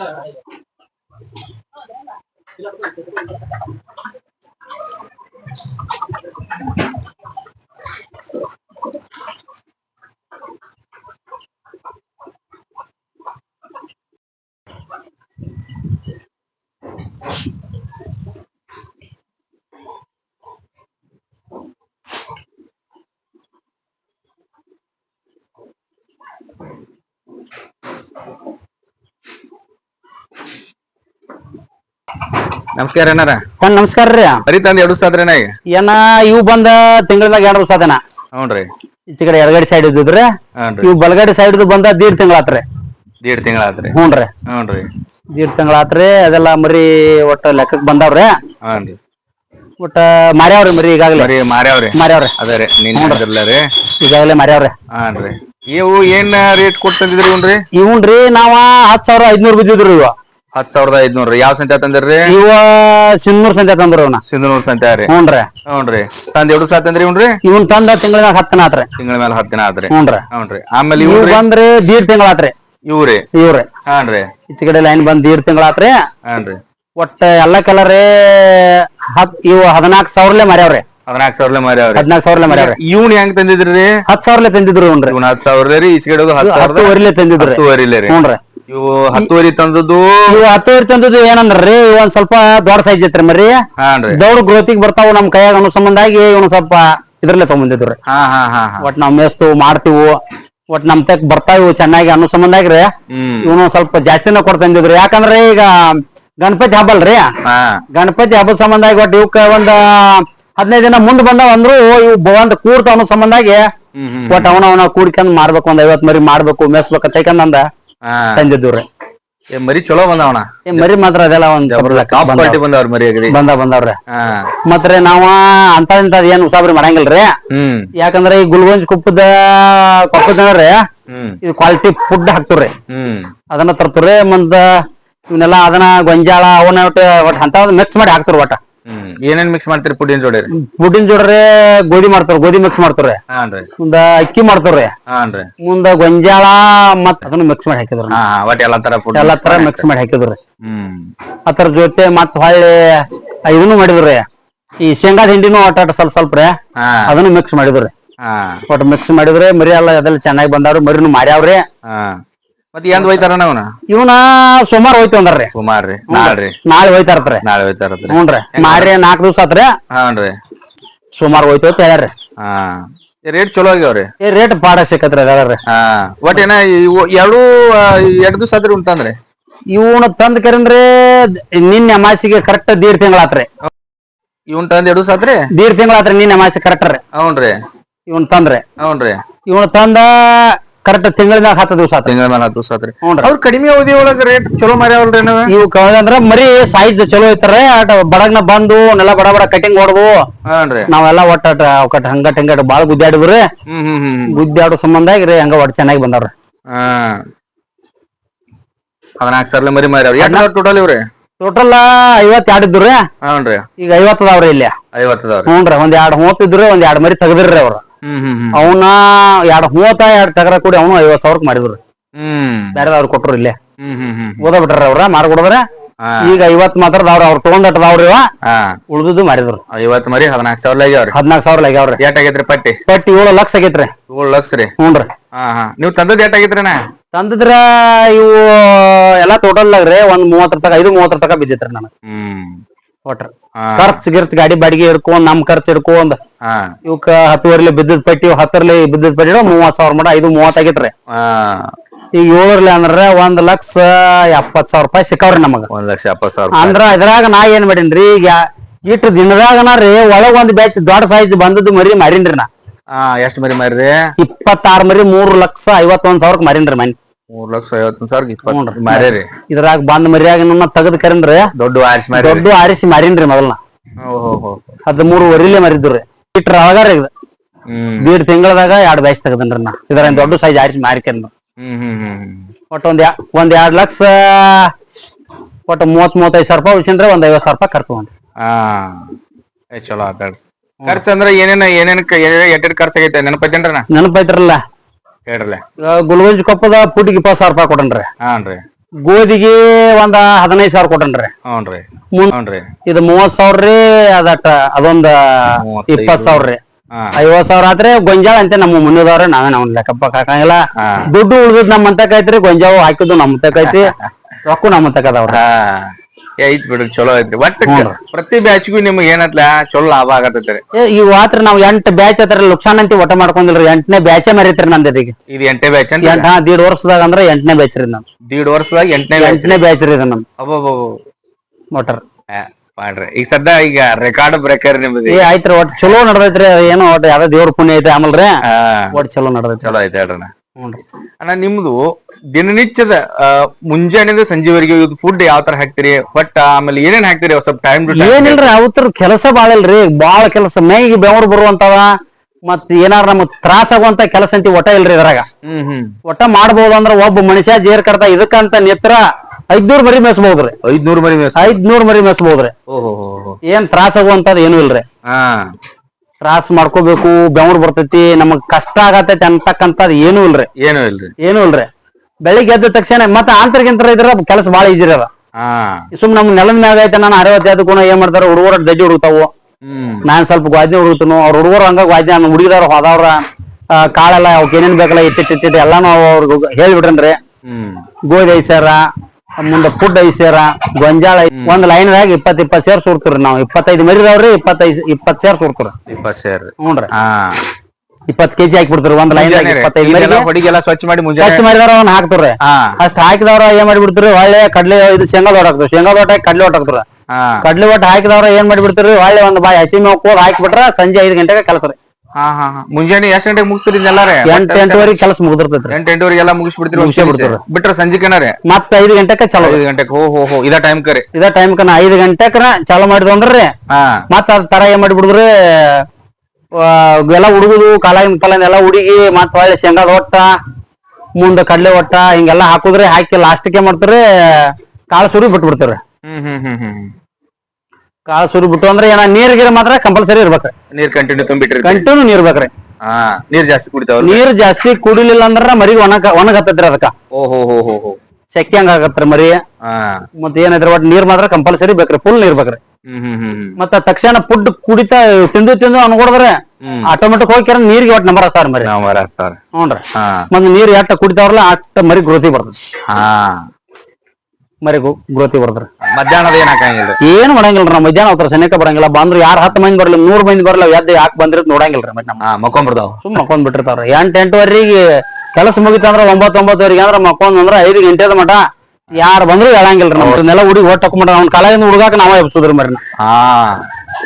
ಹೇಳ್ತೀರಾ ನಮಸ್ಕಾರ ಏನಾರ ಅಣ್ಣ ನಮಸ್ಕಾರ ರೀ. ಬರೀ ತಂದ್ ಎರಡು ಸಾದ್ರೇನ ಈಗ? ಏನ ಇವು ಬಂದ ತಿಂಗಳದಾಗ ಎರಡು ದಿವಸ ಅದನ ಹ್ಞೂನ್ರಿ ಈಚೆ ಕಡೆ ಎಡಗಡೆ ಸೈಡ್ ಇದ್ದಿದ್ರಿ ಹ್ಞೂನ್ರಿ ಇವು ಬಲಗಡೆ ಸೈಡ್ ಬಂದ ದೀಡ್ ತಿಂಗಳಾತ್ರಿ ದೀಡ್ ತಿಂಗಳಾತ್ರಿ. ಹ್ಞೂನ್ರಿ ಹ್ಞೂನ್ರಿ ದೀಡ್ ತಿಂಗಳಾತ್ರಿ ಅದೆಲ್ಲ ಮರಿ ಒಟ್ಟ ಲೆಕ್ಕಕ್ ಬಂದಾವ್ರಿ ಒಟ್ಟ ಮಾರ್ಯಾವ್ರಿ ಮರಿ ಈಗಾಗಲೇ. ಬರೀ ಮಾರ್ಯಾವ್ರಿ ಮಾರ್ಯಾವ್ರಿ ಅದೇ ರೀ. ನೀನ್ ಹೇಳಿದ್ರಲ್ಲ ರೀ. ಈಗಾಗಲೇ ಮಾರ್ಯಾವ್ರಿ ಹಾನ್ರಿ ಇವು ಏನ್ ರೇಟ್ ಕೊಟ್ಟು ತಂದಿದ್ರಿ ಇವ್ನ್ರಿ ಇವನ್ರಿ ನಾವ ಹತ್ತು ಸಾವಿರ ಐದ್ನೂರ್ ಬಿದ್ದಿದ್ರಿ ಇವ. ಹತ್ ಸಾವಿರದ ಐದ್ನೂರ. ಯಾವ ಸಂತೆ ತಂದಿರ್ರಿ? ಇವ ಸಿನ್ನೂರ್ ಸಂತೆ ತಂದ್ರ ಇವನ ಸಿಂಧನೂರ್ ಸಂತೆ ರೀ. ಹ್ಞೂನ್ರಿ. ಹ್ಞೂನ್ರಿ. ತಂದ್ ಎರಡು ಸಾವಿರ ತಂದ್ರಿ ಇವ್ನ್ರಿ? ಇವನ್ ತಂದ ತಿಂಗಳ ಹತ್ತನ ಆತ್ರಿ. ತಿಂಗಳ ಮೇಲೆ ಹತ್ತು ದಿನ ಆತ್ರಿ. ಹ್ಞೂನ್ರಿ. ಹ್ಞೂನ್ರಿ. ಆಮೇಲೆ ಇವ್ ಇವ್ರಿ ಬಂದ್ರಿ ದೀಡ್ ತಿಂಗಳಾತ್ರಿ ಇವ್ರಿ? ಇವ್ರಿ. ಹಾನ್ರಿ ಈಚೆ ಕಡೆ ಲೈನ್ ಬಂದ್ ದೀಡ್ ತಿಂಗಳಾತ್ರಿ ಹಾನ್ರಿ ಒಟ್ಟ ಎಲ್ಲ ಕಲರ್ ಹತ್ ಇವು ಹದಿನಾಲ್ಕು ಸಾವಿರಲೆ ಮಾರ್ಯಾವ್ರಿ. ಹದಿನಾಲ್ಕು ಸಾವಿರ ಮಾರ್ಯಾವ್ರಿ. ಹದಿನಾಲ್ಕು ಸಾವಿರಲೆ ಮರ್ಯಾವ್ರಿ. ಇವ್ನ್ ಹೆಂಗ್ ತಂದಿದ್ರಿ ಹತ್ ಸಾವಿರಲೆ ತಂದಿದ್ರು ಇವ್ನ್ರಿ. ಇವ್ನ ಹತ್ತು ಸಾವಿರ ರೀ ಈಚೆ ಕಡೆ ಹತ್ತು ಹತ್ತುವರಿಲೆ ತಂದಿದ್ರಿ. ಹತ್ತುವರಿಲೆ ರೀ. ಹ್ಞೂನ್ರಿ. ಇವು ಹತ್ತುವರಿ ತಂದದ್ದು? ಇವು ಹತ್ತುವರಿ ತಂದದ್ದು ಏನಂದ್ರಿ ಒಂದ್ ಸ್ವಲ್ಪ ದೊಡ್ಡ ಸೈಜ್ ಐತ್ರಿ ಮರಿ ಹಾನ್ರಿ ದೌಡ್ ಗ್ರೋತಿಗ್ ಬರ್ತಾವ ನಮ್ ಕೈಯಾಗ ಅನ್ನೋ ಸಂಬಂಧಾಗಿ ಇವನು ಸ್ವಲ್ಪ ಇದ್ರಲ್ಲೇ ತಗೊಂಬಂದಿದ್ರು ಹಾ ಹಾ ಹಾ ಹಾ. ಒಟ್ ನಾವ್ ಮೇಸ್ತು ಮಾಡ್ತೀವು. ಒಟ್ ನಮ್ ತೆಕ್ ಇವು ಚೆನ್ನಾಗಿ ಅನ್ನೋ ಸಂಬಂಧಾಗ್ರಿ ಹ್ಮ್. ಇವನು ಸ್ವಲ್ಪ ಜಾಸ್ತಿನ ಕೊಡ್ ತಂದಿದ್ರು ಯಾಕಂದ್ರೆ ಈಗ ಗಣಪತಿ ಹಬ್ಬ ಅಲ್ರಿ ಹಾ. ಗಣಪತಿ ಹಬ್ಬದ ಸಂಬಂಧಾಗಿ ಒಟ್ ಇವಕ್ಕ ಒಂದ್ ಹದಿನೈದು ದಿನ ಮುಂದ್ ಬಂದಾವ ಅಂದ್ರು ಇವ್ ಬಂದ್ ಕೂರ್ತ ಅನ್ನೋ ಸಂಬಂಧಾಗಿ ಹ್ಮ್ ಹ್ಮ್ ಒಟ್ ಅವನ ಅವನ ಕೂಡ್ಕೊಂಡ್ ಮಾಡ್ಬೇಕು ಒಂದ್ ಐವತ್ ಮರಿ ಮಾಡ್ಬೇಕು ಮೇಸ್ಬೇಕು ತೈಕಂದಂದ ಹಾ. ದೂರ. ಏ ಮರಿ ಚಲೋ ಬಂದವಣ ಏ ಮರಿ ಮಾತ್ರ ಅದೆಲ್ಲ ಒಂದ್ ಟಾಪ್. ಕ್ವಾಲಿಟಿ ಬಂದವ್ರ. ಮರಿ ಬಂದ ಬಂದವ್ರೆ. ಮತ್ರಿ ನಾವ ಅಂತ ಇಂತದ್ ಏನ್ ಉಸಾಬ್ರಿ ಮಾಡಂಗಿಲ್ರಿ. ಹ್ಮ್. ಯಾಕಂದ್ರೆ ಈ ಗುಲ್ಗಂಜ್ ಕುಪ್ಪದ ಕೊಪ್ಪದ್ರಿ ಇದು ಕ್ವಾಲಿಟಿ ಫುಡ್ ಹಾಕ್ತವ್ರಿ. ಅದನ್ನ ತರ್ತೀವ್ರಿ ಮುಂದ ಇವನ್ನೆಲ್ಲ ಅದನ್ನ ಗೊಂಜಾಳ ಅವನ್ನ ಒಟ್ಟು ಒಟ್ಟು ಅಂತ ಮಿಕ್ಸ್ ಮಾಡಿ ಹಾಕ್ತಾರ ಒಟ್ಟ. ಏನೇನ್ ಮಿಕ್ಸ್ ಮಾಡ್ತೀರಿ ಪುಡಿನ್ ಜೋಡಿ ರೀ? ಜೋಡ್ರೆ ಜೋಡ್ರಿ ಗೋಧಿ ಮಾಡ್ತಾರ ಗೋಧಿ ಮಿಕ್ಸ್ ಮಾಡ್ತಾರ್ರಿ ಹಾನ್ರಿ ಮುಂದ ಅಕ್ಕಿ ಮಾಡ್ತಾರ್ರಿ ಹಾನ್ರಿ ಮುಂದ ಗೊಂಜಾಳ ಮತ್ ಅದನ್ನ ಮಿಕ್ಸ್ ಮಾಡಿ ಹಾಕಿದ್ರು. ಹಾ ಒಟ್ ಎಲ್ಲಾ ತರ ಫುಡ್ ಎಲ್ಲಾ ತರ ಮಿಕ್ಸ್ ಮಾಡಿ ಹಾಕಿದ್ರಿ. ಹ್ಮ್. ಅದ್ರ ಜೊತೆ ಮತ್ ಹೊಳ್ಳಿ ಇದನ್ನು ಮಾಡಿದ್ರಿ. ಈ ಶೇಂಗಾದ ಹಿಂಡಿನೂ ಆಟ ಆಟ ಸ್ವಲ್ಪ ಸ್ವಲ್ಪ ರೀ ಅದನ್ನು ಮಿಕ್ಸ್ ಮಾಡಿದ್ರಿ. ಹಾ. ಒಟ್ಟು ಮಿಕ್ಸ್ ಮಾಡಿದ್ರೆ ಮರಿ ಎಲ್ಲ ಅದೆಲ್ಲ ಚೆನ್ನಾಗಿ ಬಂದಾವ್ರಿ ಮರಿನು ಮಾಡ್ಯಾವ್ರಿ ಹಾ. ಮತ್ ಎಂದ್ ಅವನ ಇವನ ಸೋಮವಾರ ಹೋಯ್ತು ಅಂದ್ರಿ ಸುಮಾರ್ ರೀ. ನಾಳ್ರಿ. ನಾಳೆ ಹೋಯ್ತಾರತ್ರಿ ನಾಳೆ ಒಯ್ತಾರತ್ರಿ ಹ್ಞೂನ್ರಿ ಮಾರಿ ನಾಲ್ಕು ದಿವಸ ಆತ್ರಿ ಹಾನ್ರಿ. ಸೋಮವಾರ ಹೋಯ್ತು ಅಂತ ಹೇಳ್ಯಾರ್ರಿ ಹಾ. ರೇಟ್ ಚಲೋ ಆಗ್ಯಾವ್ರಿ. ಏ ರೇಟ್ ಪಾಡ ಸಿಕ್ಕತ್ರಿ ಅದಾರ್ರಿ ಹಾ. ಒಟ್ ಏನ ಇವು ಎರಡು ಎರಡು ದಿವಸ ಆದ್ರಿ ಉಂಟಂದ್ರಿ ಇವನ ತಂದ್ ಕರಿಂದ್ರಿ ನಿನ್ನೆ ಅಮಾಸಿಗೆ ಕರೆಕ್ಟ್ ದೀಡ್ ತಿಂಗಳಾತ್ರಿ ಇವನ್ ತಂದ್ ಎರಡು ದಿವಸ ಆತ್ರಿ? ದೀಡ್ ತಿಂಗಳಾತ್ರಿ ನಿನ್ನೆ ಅಮಾಸಿ ಕರೆಕ್ಟ್ ರೀ. ಹೌನ್ರಿ ಇವನ್ ತಂದ್ರಿ. ಹೌನ್ರಿ ಇವನ್ ತಂದ ಕರೆಕ್ಟ್ ತಿಂಗಳಿನಾಗ ಹತ್ತು ದಿವಸ ತಿಂಗಳ ಮೇಲೆ ಹತ್ತು ದಿವಸ ಆತ್ರಿ. ಹ್ಞೂನ್ರಿ. ಅವ್ರ ಕಡಿಮೆ ಅವಧಿ ಒಳಗೆ ರೇಟ್ ಚಲೋ ಮಾರ್ಯಾವಲ್ರಿ ನಾವ? ಇವು ಅಂದ್ರೆ ಮರಿ ಸೈಜ್ ಚಲೋ ಐತ್ರಿ ಅಟ್ ಬಡಗ್ನ ಬಂದು ನೆಲ ಬಡ ಬಡ ಕಟಿಂಗ್ ಹೊಡೆದು ಹಾನ್ರಿ. ನಾವೆಲ್ಲ ಒಟ್ಟ ಅವಕಟ್ ಹಂಗಟ್ ಹಂಗಟ್ ಬಾಳ ಗುದ್ದಾಡಿದ್ರಿ. ಹ್ಮ್ ಹ್ಮ್ ಹ್ಮ್ ಗುದ್ದಾಡೋ ಸಂಬಂಧಾಗಿ ರೀ ಹಂಗ ಒಟ್ಟು ಚೆನ್ನಾಗಿ ಬಂದವ್ರಿ. ಹಾ. ಹದಿನಾಲ್ಕು ಸರ್ಲೆ ಮರಿ ಮಾರ್ಯಾವ್ರಿ ಟೋಟಲ್ ಇವ್ರಿ? ಟೋಟಲ್ ಐವತ್ ಎರಡ್ ಇದ್ರಿ ಹ್ಞೂನ್ರಿ ಈಗ ಐವತ್ ಅದಾವ್ರಿ ಇಲ್ಲಿ. ಐವತ್ತು ಅದಾವ್ರಿ. ಹ್ಞೂನ್ರಿ ಒಂದ್ ಎರಡ್ ಮೂವತ್ತು ಇದ್ರಿ ಒಂದ್ ಎರಡ್ ಮರಿ ತೆಗ್ದಿರ್ರಿ ಅವ್ರ. ಅವನ ಎರಡ್ ಮೂವತ್ತ ಎರಡ್ ತಗರ ಕೂಡಿ ಅವನು ಐವತ್ ಸಾವಿರಕ್ ಮಾಡಿದ್ರು. ಬೇರೆ ಅವ್ರು ಕೊಟ್ರು ಇಲ್ಲೇ. ಹ್ಮ್ ಹ್ಮ್ ಹ್ಮ್ ಓದ ಬಿಟ್ರಿ ಅವ್ರ ಮಾರ್ಕೊಡದ್ರ ಈಗ ಐವತ್ ಮಾತ್ರ ಅವ್ರ ಅವ್ರ ತಗೊಂಡಟ್ಟದವ್ರಿ ಉಳ್ದುದು ಮಾಡಿದ್ರು. ಐವತ್ ಮರಿ ಹದಿನಾಲ್ಕು ಸಾವಿರ ಆಗ್ಯಾವ್ರಿ. ಹದಿನಾಲ್ಕು ಸಾವಿರ ಆಗ್ಯಾವ್ರಿ. ಏಟ್ ಆಗೈತ್ರಿ ಪಟ್ಟಿ? ಪಟ್ಟಿ ಏಳು ಲಕ್ಷ ಆಗೈತ್ರಿ. ಏಳು ಲಕ್ಷ ರೀ. ಹ್ಞೂನ್ರಿ ನೀವು ತಂದದ್ ಎಟ್ ಆಗೈತ್ರಿ ತಂದಿದ್ರ ಇವು ಎಲ್ಲಾ ಟೋಟಲ್ ಆಗ್ರಿ ಒಂದ್ ಮೂವತ್ತ ತಕ ಐದು ಮೂವತ್ತರ ತಕ ಬಿದ್ದಿತ್ರಿ ನನಗೆ. ಒಟ್ರ. ಹಾ. ಖರ್ಚ್ ಗಿರ್ಚ್ ಗಾಡಿ ಬಾಡಿಗೆ ಹಿಡ್ಕೊಂಡ್ ನಮ್ ಖರ್ಚು ಹಿಡ್ಕೊಂಡ್ ಹಾ. ಇವಕ್ಕ ಹತ್ತುವರೆಲಿ ಬಿದ್ದದ್ ಪಟ್ಟಿ ಹತ್ತರಲ್ಲಿ ಬಿದ್ದದ್ ಪಟ್ಟಿ ಮೂವತ್ ಸಾವಿರ ಮಟ ಐದು ಮೂವತ್ ಆಗಿತ್ರಿ. ಹಾ. ಈಗ ಏಳರ್ಲಿ ಅಂದ್ರ ಒಂದ್ ಲಕ್ಷ ಎಪ್ಪತ್ ಸಾವಿರ ರೂಪಾಯಿ ಸಿಕ್ಕವ್ರಿ ನಮಗ. ಒಂದ್ ಲಕ್ಷ ಎಪ್ಪತ್ ಸಾವಿರ ರೂಪಾಯಿ. ಅಂದ್ರ ಇದ್ರಾಗ ನಾ ಏನ್ ಮಾಡೀನ್ರಿ ಈಗ ಇಟ್ಟು ದಿನದಾಗನ ರೀ ಒಳಗ್ ಒಂದ್ ಬ್ಯಾಚ್ ದೊಡ್ಡ ಸೈಜ್ ಬಂದದ್ದು ಮರಿ ಮಾರಿನ್ರಿ ನಾ. ಹಾ ಎಷ್ಟ್ ಮರಿ ಮಾರಿದೆ? ಇಪ್ಪತ್ತಾರು ಮರಿ ಮೂರ್ ಲಕ್ಷ ಐವತ್ತೊಂದ್ ಸಾವಿರಕ್ ಮಾರಿನ್ರಿ ಮನಿ ಮೂರ್ ಲಕ್ಷ ಐವತ್ತೊಂದ್ ಸಾವಿರ ಇಪ್ಪತ್ತು. ಮಾರೇರಿ. ಇದ್ರಾಗ ಬಂದ್ ಮರಿಯಾಗ ನನ್ನ ತೆಗೆದ್ ಕರೀನ್ರಿ. ದೊಡ್ಡ ಆರಿಸಿ ಮಾರಿ ದೊಡ್ಡ ಆರಿಸಿ ಮಾರಿನ್ರಿ ಮೊದಲ್ನ. ಓಹೋ ಹದಿಮೂರು ವರಿಲೆ ಮಾರಿದ್ರಿ ಇಟ್ರ ಅವಾಗಾರ ಇದು ಹ್ಮ್. ದೀಡ್ ತಿಂಗಳದಾಗ ಎರಡ್ ಬ್ಯಾಚ್ ತೆಗದನ್ರಿ ನಾ. ಇದ್ರ ದೊಡ್ಡ ಸೈಜ್ ಆರಿಸಿ ಮಾರಿಕೆನ್ ಹ್ಮ್ ಒಂದ್ ಯಾ- ಒಂದ್ ಎರಡ್ ಲಕ್ಷ ಒಟ್ಟು ಮೂವತ್ ಮೂವತ್ತೈದು ಸಾವಿರ ರೂಪಾಯಿ ಉಳ್ಸಿಂದ್ರೆ ಒಂದ್ ಐವತ್ ಸಾವಿರ ರೂಪಾಯಿ ಖರ್ಚು ಬಂದ್ರಿ ಹಾ ಏ ಚಲೋ ಆತ ಖರ್ಚ್ ಅಂದ್ರ ಏನೇನ ಏನೇನ್ ಎಟ್ಟೆಟ್ ಖರ್ಚ್ ಆಗೈತೆ? ನೆನಪೈತೇನ್ರಣ್ಣ ನೆನಪೈತ್ರಲ್ಲ. ಹೇಳ್ರಲ್ಲ ಗುಲ್ಗಂಜ್ ಕೊಪ್ಪದ ಪುಟಿಗೆ ಇಪ್ಪತ್ತು ಸಾವಿರ ರೂಪಾಯಿ ಕೊಟ್ಟನ್ರಿ ಹಾನ್ರಿ. ಗೋಧಿಗೆ ಒಂದ ಹದಿನೈದು ಸಾವಿರ ಕೊಟ್ಟನ್ರಿ. ಹ್ಞೂನ್ರಿ ಮುಂದ್ ಹ್ಞೂನ್ರಿ ಇದು ಮೂವತ್ ಸಾವಿರ ರೀ ಅದಟ ಅದೊಂದ ಮೂವತ್ತೈದು. ಇಪ್ಪತ್ ಸಾವಿರ ರೀ ಹಾ. ಐವತ್ ಸಾವಿರ ಆದ್ರೆ ಗೊಂಜಾಳ ಅಂತ ನಮ್ಮ ಮುನ್ನದವ್ರ ನಾವೇ ನಮ್ ಲೆಕ್ಕಪ್ಪ ಹಾಕಂಗಿಲ್ಲ. ಹಾ. ದುಡ್ಡು ಉಳ್ದದ್ ನಮ್ಮ ಐತ್ರಿ ಗೊಂಜಾಳ ಹಾಕಿದ್ದು ನಮ್ಮ ಐತಿ ರೊಕ್ಕ ನಮ್ಮ ಅದಾವ್ರಿ. ಹಾ. ಐತ್ ಬಿಡ್ರಿ ಚಲೋ ಐತ್ರಿ. ಒಟ್ಟ. ಪ್ರತಿ ಬ್ಯಾಚ್ಗೂ ನಿಮ್ಗೆ ಏನತ್ಲ? ಚಲೋ ಲಾಭ ಆಗತ್ತೈತ್ರಿ ಈ ವಾತ್ರ ನಾವ್ ಎಂಟ್ ಬ್ಯಾಚ್ ಹತ್ರ ಲುಕ್ಸಾನ್ ಅಂತ ಒಟ್ಟ ಮಾಡ್ಕೊಂಡಿಲ್ರಿ ಎಂಟನೇ ಬ್ಯಾಚೇ ಮರೀತ್ರಿ ನಂದ್ ಇದೀಗ. ಇದು ಎಂಟನೇ ಬ್ಯಾಚ್ ಅಂತ ಎಂಟ್ ಹಾ ದೀಡ್ ವರ್ಷದಾಗ ಅಂದ್ರ ಎಂಟನೇ ಬ್ಯಾಚ್ ರೀ ನಮ್ ದೀಡ್ ವರ್ಷದಾಗ ಎಂಟನೇ ಬ್ಯಾಚ್ ಎಂಟನೇ ಬ್ಯಾಚ್ ರೀ ಇದು ನಮ್ ಅಬ್ಬಬ್ಬ ಮೋಟರ್. ಮಾಡ್ರಿ. ಈಗ ಸದ್ಯ ಈಗ ರೆಕಾರ್ಡ್ ಬ್ರೇಕರ್ ನಿಮ್ದು ಏ ಆಯ್ತ್ರಿ ಒಟ್ ಚಲೋ ನಡ್ದೈತ್ರಿ. ಏನೋ ಒಟ್ ಯಾವ್ದೋ ದೇವ್ರ ಪುಣ್ಯ ಐತೆ ಆಮೇಲ್ರಿ. ಹಾ. ಒಟ್ ಚಲೋ ನಡ್ದೈತ್ರಿ. ಚಲೋ ಐತೆ ಹೇಳ್ರಣ್ಣ ಹ್ಞೂನ್ರಿ ಅಣ್ಣ ನಿಮ್ದು ದಿನನಿತ್ಯದ ಮುಂಜಾನೆಯಿಂದ ಸಂಜೆವರೆಗೆ ಫುಡ್ ಯಾವ ತರ ಹಾಕ್ತಿರಿ? ಬಟ್ ಆಮೇಲೆ ಏನೇನ್ ಹಾಕ್ತೀರಿ ಸ್ವಲ್ಪ ಟೈಮ್ ಟು ಅವತ್ತರ ಏನಿಲ್ರಿ ಅವತ್ರ ಕೆಲಸ ಬಾಳ ಇಲ್ರಿ ಬಾಳ ಕೆಲಸ. ಮೈಗೆ ಬೆವರು ಬರುವಂತವ ಮತ್ ಏನಾರ ನಮಗ್ ತ್ರಾಸ ಆಗುವಂತ ಕೆಲಸ ಅಂತ ಒಟ್ಟ ಇಲ್ರಿ ಇದ್ರಾಗ. ಹ್ಮ್ ಹ್ಮ್. ಒಟ್ಟ ಮಾಡ್ಬೋದು ಅಂದ್ರ ಒಬ್ಬ ಮನುಷ್ಯ ಜೇರ್ ಕಡ್ತ ಇದಕ್ಕಂತ ನೆತ್ರ ಐದ್ನೂರ್ ಮರಿ ಮೇಸ್ಬೋದ್ರಿ ಐದ್ನೂರ್ ಮರಿ ಮೇಸ್ ಐದ್ನೂರ್ ಮರಿ ಓಹೋ ಏನ್ ತ್ರಾಸ ಆಗುವಂತದ್ ಏನು ಇಲ್ರಿ. ಹಾ. ತ್ರಾಸ ಮಾಡ್ಕೋಬೇಕು ಬೆವರ್ ಬರ್ತೈತಿ ನಮಗ್ ಕಷ್ಟ ಆಗತೈತಿ ಅಂತಕ್ಕಂಥದ್ ಏನೂ ಇಲ್ರಿ. ಏನು ಇಲ್ರಿ. ಏನೂ ಇಲ್ರಿ. ಬೆಳಿಗ್ಗೆ ಎದ್ದ ತಕ್ಷಣ ಮತ್ತೆ ಆಂತರಿಕಿಂತರ ಇದ್ರ ಕೆಲಸ ಬಾಳ ಈಜಿ ಅದ. ಹಾ. ಸುಮ್ ನಮ್ ನೆಲದ ಮ್ಯಾಗ ಐತೆ ನಾನು ಅರವತ್ತೈದು ಗುಣ ಏನ್ ಮಾಡ್ತಾರ ಹುಡುಗರ ದಜ್ಜಿ ಹುಡುಕ್ತಾವು. ನಾನ್ ಸ್ವಲ್ಪ ಗ್ವಾದ್ನೆ ಹುಡುಕ್ತನು ಅವ್ರ ಹುಡುಗರು ಹಂಗ ಗ್ವಾದ್ನೆ ನಾನು ಹುಡುಗಿದಾರ ಹೋದವ್ರ ಆ, ಕಾಳೆಲ್ಲ ಅವಕ್ಕೆ ಏನೇನ್ ಬೇಕಲ್ಲ ಇಟ್ಟಿಟ್ಟಿಟ್ಟು ಎಲ್ಲಾನು ಅವ್ರಿಗೆ ಹೇಳ್ಬಿಟ್ರನ್ರಿ. ಹ್ಮ್. ಗೋಧಿ ಐಸ್ಯಾರ ಮುಂದೆ ಫುಡ್ ಸೇರ ಗೊಂಜಾಳ ಐ- ಒಂದ್ ಲೈನ್ದಾಗ ಇಪ್ಪತ್ ಇಪ್ಪತ್ ಸೇರ್ ಸುಡ್ತೀರಿ ನಾವ್. ಇಪ್ಪತ್ತೈದು ಮರಿದವ್ರಿ ಇಪ್ಪತ್ತೈದು ಇಪ್ಪತ್ ಸೇರ್ ಸುಡ್ತೀರಿ ಇಪ್ಪತ್ ಸೇರ್. ಹ್ಞೂನ್ರಿ ಹಾ. ಇಪ್ಪತ್ ಕೆಜಿ ಹಾಕ್ಬಿಡ್ತೀರಿ ಒಂದ್ ಲೈನ್ ಇಪ್ಪತ್ತೈದು ಮರಿಗೆ. ಹೊಡಿಗೆಲ್ಲ ಸ್ವಚ್ಛ ಮಾಡಿ ಸ್ವಚ್ಛ ಮುಂಜಾನೆ ಮಾಡಿದಾರ ಅವ್ನ ಹಾಕ್ತಾರ್ರಿ ಅಷ್ಟ ಅಷ್ಟ್ ಹಾಕಿದವ್ರ ಏನ್ ಮಾಡಿಬಿಡ್ತೀರಿ ಒಳ್ಳೆ ಕಡ್ಲೆ ಇದು ಶೇಂಗಾ ದೊಡ್ಡ ಹಾಕ್ತಾರೆ ಶೇಂಗಾ ದೊಡ್ಡ ಹಾಕಿ ಕಡ್ಲೆ ಒಟ್ಟು ಹಾಕ್ತಾರ ಹಾ. ಕಡ್ಲೆ ಒಟ್ಟು ಹಾಕಿದವ್ರ ಏನ್ ಮಾಡಿಬಿಡ್ತೀರಿ ಒಳ್ಳೆ ಒಂದ್ ಬಾಯಿ ಹಸಿ ಮೇವು ಕೂದ್ ಹಾಕ್ಬಿಟ್ರ ಸಂಜೆ ಐದು ಗಂಟೆಗೆ ಕೆಲಸ ರೀ ಹಾ ಹಾ ಹಾ. ಮುಂಜಾನೆ ಎಷ್ಟ್ ಗಂಟೆಗೆ ಮುಗಿಸ್ತೀರಿ ಎಲ್ಲಾರೆ ಎಂಟು ಎಂಟುವರೆಗೆ ಕೆಲಸ ಮುಗಿದಿರ್ತೈತ್ರಿ. ಎಂಟು ಎಂಟುವರೆಗೆಲ್ಲ ಮುಗಿಸ್ಬಿಡ್ತೀರಿ ಮುಗಿಸೇ ಬಿಡ್ತೀರಿ. ಬಿಟ್ರೆ ಸಂಜೆಕೇನಾರೆ? ಮತ್ತ ಐದು ಗಂಟೆಕ ಚಲೋ. ಐದು ಗಂಟೆಗೆ ಹೋ ಹೋ ಹೋ. ಇದ ಟೈಮ್ ಕರೆ. ಇದ ಟೈಮ್ ಕನ ಐದು ಗಂಟೆಕ ಚಾಲೂ ಮಾಡಿದ್ವು ಅಂದ್ರಿ ಹಾ. ಮತ್ತ ಅದ್ ತರ ಏನ್ ಮಾಡಿಬಿಡಿದ್ರಿ ಎಲ್ಲ ಹುಡುಗುದು ಕಾಲಾಗಿನ ಕಾಲಿಂದ ಎಲ್ಲ ಹುಡುಗಿ ಮತ್ತ ಹೊಳ್ಳಿ ಶೇಂಗಾದ ಒಟ್ಟ ಮುಂದ ಕಡ್ಲೆ ಒಟ್ಟ ಹಿಂಗೆಲ್ಲ ಹಾಕುದ್ರಿ ಹಾಕಿ ಲಾಸ್ಟಿಗೆ ಮಾಡ್ತಾರೆ ಕಾಳು ಸುರಿ ಬಿಟ್ಬಿಡ್ತಾರ ಹ್ಮ್ ಹ್ಮ್ ಹ್ಮ್ ಹ್ಮ್. ಕಾಳು ಸುರಿ ಬಿಟ್ಟು ಅಂದ್ರೆ ಏನ ನೀರ್ ಗೀರ್ ಮಾತ್ರ ಕಂಪಲ್ಸರಿ ಇರ್ಬೇಕ್ರಿ ನೀರ್ ಕಂಟಿನ್ಯೂ ತುಂಬಿಟ್ರಿ ಕಂಟಿನ್ಯೂ ನೀರ್ ಬೇಕ್ರಿ ಹಾ ನೀರ್ ಜಾಸ್ತಿ ಕುಡಿತಾವ ನೀರ್ ಜಾಸ್ತಿ ಕುಡಿಲಿಲ್ಲ ಅಂದ್ರ ಮರಿ ಒಣಗ ಒಣಗತ್ತದ್ರಿ ಅದಕ್ಕ. ಓ ಹೋ. ಹೋ ಹೋ ಹೋ ಸೆಕೆ ಹಂಗ ಆಗತ್ರಿ ಮರಿ ಮತ್ ಏನೈತ್ರಿ ಒಟ್ ನೀರ್ ಮಾತ್ರ ಕಂಪಲ್ಸರಿ ಬೇಕ್ರಿ ಫುಲ್ ನೀರ್ ಬೇಕ್ರಿ ಮತ್ತ ತಕ್ಷಣ ಫುಡ್ ಕುಡಿತಾ ತಿಂದು ತಿಂದು ಅನ್ಕೊಡದ್ರೆ. ಆಟೋಮೆಟಿಕ್ ಹೋಗಿ ನೀರಿಗೆ ಒಟ್ಟು ನಂಬರ್ ಹಚ್ತಾರ ಮರಿ. ನಾವ್ ಮರಾಸ್ತಾರ ಹ್ಞೂನ್ರಿ. ಹಾ. ಮತ್ ನೀರ್ ಎಟ್ಟ ಕುಡಿತಾವ್ರಲ್ಲ ಅಟ್ಟ ಮರಿ ಗ್ರೋತಿ ಬರ್ತದೆ. ಹಾ. ಮರಿ ಗ್ರೋತಿ ಬರ್ದ್ರ ಮಧ್ಯಾಹ್ನದ ಏನ್ ಹಾಕಂಗಿಲ್ಲ ಏನ್ ಮಾಡಂಗಿಲ್ಲ ನಮ್ಮ ಮಧ್ಯಾಹ್ನ ಅವ್ರ ಸನೇಕ ಬರಂಗಿಲ್ಲ. ಬಂದ್ರು ಯಾರ್ ಹತ್ತು ಮಂದಿ ಬರ್ಲಿ ನೂರ್ ಮಂದಿ ಬರ್ಲಿ ಎದ್ದು ಯಾಕೆ ಬಂದಿರತ್ ನೋಡಂಗಿಲ್ಲ ಮತ್ತೆ ನಮ್ಮ ಮಕ್ಕೊಂಡ್ ಬಿಡ್ತಾವ ಸುಮ್ ಮಕ್ಕೊಂಡ್ ಬಿಟ್ಟಿರ್ತಾವ್ರ ಎಂಟ್ ಎಂಟುವರೆಗೆ ಕೆಲಸ ಮುಗಿತಂದ್ರ ಒಂಬತ್ತು ಒಂಬತ್ತುವರೆಗೆ ಅಂದ್ರ ಮಕ್ಕೊಂಡ್ ಅಂದ್ರ ಐದು ಗಂಟೆದ ಮಟ ಯಾರು ಬಂದ್ರು ಹೇಳಂಗಿಲ್ರಿ ನಮ್ಮನ್ನೆಲ್ಲ ಹುಡುಗಿ ಹೊಟ್ಟ ಹಾಕೊಂಬಿಟ್ಟ ಅವ್ನ ಕಲೆಯಿಂದ ಹುಡುಗಾಕ ನಾವ ಎಬ್ಸುದ್ರಿ ಮರಿ ಹಾ.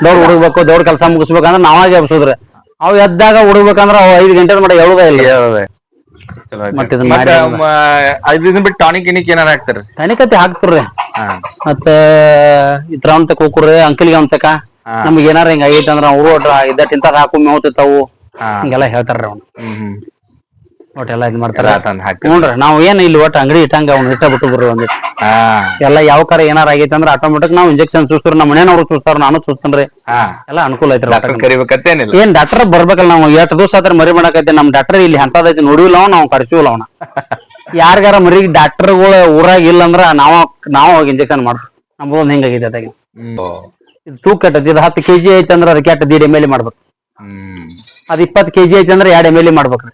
ದೌಡ್ ಹುಡುಗ್ಬೇಕು ದೊಡ್ಡ ಕೆಲಸ ಮುಗಿಸ್ಬೇಕಂದ್ರ ನಾವಾಗೆ ಎಬ್ಸುದ್ರಿ. ಅವ್ ಎದ್ದಾಗ ಹುಡುಗ್ಬೇಕಂದ್ರ ಅವ್ ಐದು ಗಂಟೆದ ಮಟ ಹೇಳುದೇ ಇಲ್ಲ. ಮತ್ತ್ ಇದನ್ನ ಮತ್ತ ಮಾಡಿ ಮ- ಇದನ್ನ ಬಿಟ್ಟು ಟಾನಿಕ್ ಗಿನಿಕ್ ಏನಾರ ಹಾಕ್ತಾರ? ತನಿಕತಿ ಹಾಕ್ತಾರ್ರಿ ಹಾ. ಮತ್ತ ಇತ್ರ ಅಂತ ಕೂಕ್ರಿ ಅಂಕಲ್ಗೆ ಅಂತಕ. ಹಾ. ನಮ್ಗೆ ಏನಾರ ಹಿಂಗ ಆಗೈತೆ ಅಂದ್ರ ಅವ್ರು ತಿಂತಾರ ಹಾಕು ಮೇವ್ ತಿಂತಾವು. ಹಾ. ಹಿಂಗೆಲ್ಲ ಹೇಳ್ತಾರ್ರಿ ಅವ್ನು. ಹ್ಮ್ ಹ್ಮ್. ಒಟ್ಟೆಲ್ಲ ಇದ್ ಮಾಡ್ತಾರ. ಎಲ್ಲ ತಂದ್ ನಾವ್ ಏನ್ ಇಲ್ಲಿ ಒಟ್ಟ ಅಂಗಡಿ ಇಟ್ಟಂಗ ಅವ್ನ ಇಟ್ಟ ಬಿಟ್ಟು ಬರ್ರಿ ಒಂದ್ ಹಾ. ಎಲ್ಲ ಯಾವ ಕರ ಏನಾರ ಆಗೈತೆ ಅಂದ್ರ ಆಟೋಮೆಟಿಕ್ ನಾವ್ ಇಂಜೆಕ್ಷನ್ ಚೂಸ್ತಾರ ನಮ್ಮ ಮನೆಯವ್ರು ಚೂಸ್ತಾರ ನಾನು ಚೂಸ್ತೇನ್ರಿ ಹಾ. ಎಲ್ಲ ಅನುಕೂಲ ಐತ್ರಿ ಡಾಕ್ಟರ್. ಕರಿಬೇಕತ್ತೇನಿಲ್ಲ ಏನ್ ಡಾಕ್ಟರ್ ಬರ್ಬೇಕಲ್ಲ ನಾವು ಎಷ್ಟು ದಿವಸ ಆದ್ರೆ ಮರಿ ಮಾಡಕೈತೆ ನಮ್ ಡಾಕ್ಟರ್ ಇಲ್ಲಿ ಅಂತದೈತಿ ನೋಡಿಲ್ಲ ನಾವ್ ನಾವು ಕರ್ಸಿವಲ್ಲ ಅವನ. ಯಾರಿಗಾರ ಮರಿ ಡಾಕ್ಟರ್ಗಳು ಊರಾಗ ಇಲ್ಲ ಅಂದ್ರ ನಾವ ನಾವ್ ಹೋಗಿ ಇಂಜೆಕ್ಷನ್ ಮಾಡ್ತೀವಿ. ನಮ್ದು ಒಂದ್ ಹಿಂಗಾಗೈತೆ ಅದಾಗ. ಹ್ಮ್. ಇದು ತೂಕ ಕೆಟ್ಟದ ಇದು ಹತ್ತು ಕೆಜಿ ಐತಿ ಅಂದ್ರ ಅದಕ್ಕೆ ಕೆಟ್ಟ ದೀಡ್ ಎಂ ಎಲ್ ಮಾಡ್ಬೇಕು. ಹ್ಮ್. ಅದ್ ಇಪ್ಪತ್ತು ಕೆಜಿ ಐತಿ ಅಂದ್ರ ಎರಡ್ ಎಂ ಎಲ್ ಮಾಡ್ಬೇಕ್ರಿ.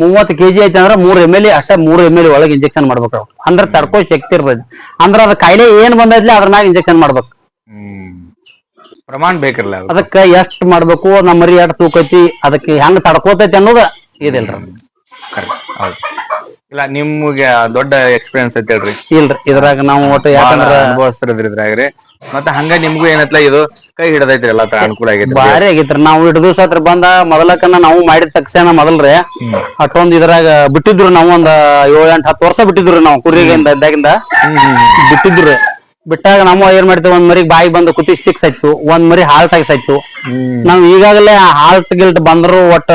ಮೂವತ್ತು ಕೆಜಿ ಐತೆ ಅಂದ್ರೆ ಮೂರ್ ಎಂ ಎಲ್ ಅಷ್ಟೇ ಮೂರ್ ಎಂ ಎಲ್ ಒಳಗೆ ಇಂಜೆಕ್ಷನ್ ಮಾಡ್ಬೇಕು ಅಂದ್ರೆ ತಡ್ಕೋ ಶಕ್ತಿ ಇರ್ತೈತಿ ಅಂದ್ರ ಅದ್ ಕಾಯಿಲೆ ಏನ್ ಬಂದೈತಿ ಅದ್ರ ಮ್ಯಾಗ ಇಂಜೆಕ್ಷನ್ ಮಾಡ್ಬೇಕು. ಪ್ರಮಾಣ ಬೇಕಿರಲ್ಲ ಅದು ಅದಕ್ಕ ಎಷ್ಟ್ ಮಾಡ್ಬೇಕು ನಮ್ಮ ಮರಿ ಎಷ್ಟ್ ತೂಕೈತಿ ಅದಕ್ಕೆ ಹೆಂಗ್ ತಡ್ಕೋತೈತಿ ಅನ್ನೋದ ಇದಿಲ್ರಿ. ಇಲ್ಲ ನಿಮ್ಗೆ ದೊಡ್ಡ ಎಕ್ಸ್ಪೀರಿಯನ್ಸ್ ಐತೆ ಹೇಳ್ರಿ. ಇಲ್ರಿ ಇದ್ರಾಗ ನಾವು ಒಟ್ಟು ಯಾಕಂದ್ರ ಅನುಭವಿಸ್ತಿರದ್ರಿ ಇದ್ರಾಗ್ರಿ ಮತ್ತೆ ಹಂಗ ನಿಮ್ಗೂ ಏನತ್ಲ ಇದು ಕೈ ಹಿಡದೈತ್ರಿ ಎಲ್ಲಾ ತರ ಅನುಕೂಲ ಆಗೈತ್ರಿ. ಭಾರಿ ಆಗೈತ್ರಿ. ನಾವು ಇಟ್ಟು ದಿವಸ ಹತ್ರ ಬಂದ ಮೊದಲಕ್ಕನ್ನ ನಾವು ಮಾಡಿದ ತಕ್ಷಣ ಮೊದಲ್ರಿ ಅಷ್ಟೊಂದ್ ಇದ್ರಾಗ ಬಿಟ್ಟಿದ್ರು ನಾವು ಒಂದ್ ಏಳ್ ಎಂಟ್ ಹತ್ತು ವರ್ಷ ಬಿಟ್ಟಿದ್ರು ನಾವು ಕುರಿಗಿಂದ ಇದ್ದಾಗಿಂದ. ಬಿಟ್ಟಿದ್ರು. ಬಿಟ್ಟಾಗ ನಮ್ಮ ಏನ್ ಮಾಡ್ತೇವೆ ಒಂದ್ ಮರಿ ಬಾಯಿ ಬಂದು ಕುತಿ ಸಿಕ್ಸ್ ಆಯ್ತು ಒಂದ್ ಮರಿ ಹಾಲ್ಟ್ ಆಯ್ತು ಹ್ಮ್ ನಾವ್ ಈಗಾಗಲೇ ಹಾಲ್ಟ್ ಗಿಲ್ಟ್ ಬಂದ್ರು ಒಟ್ಟ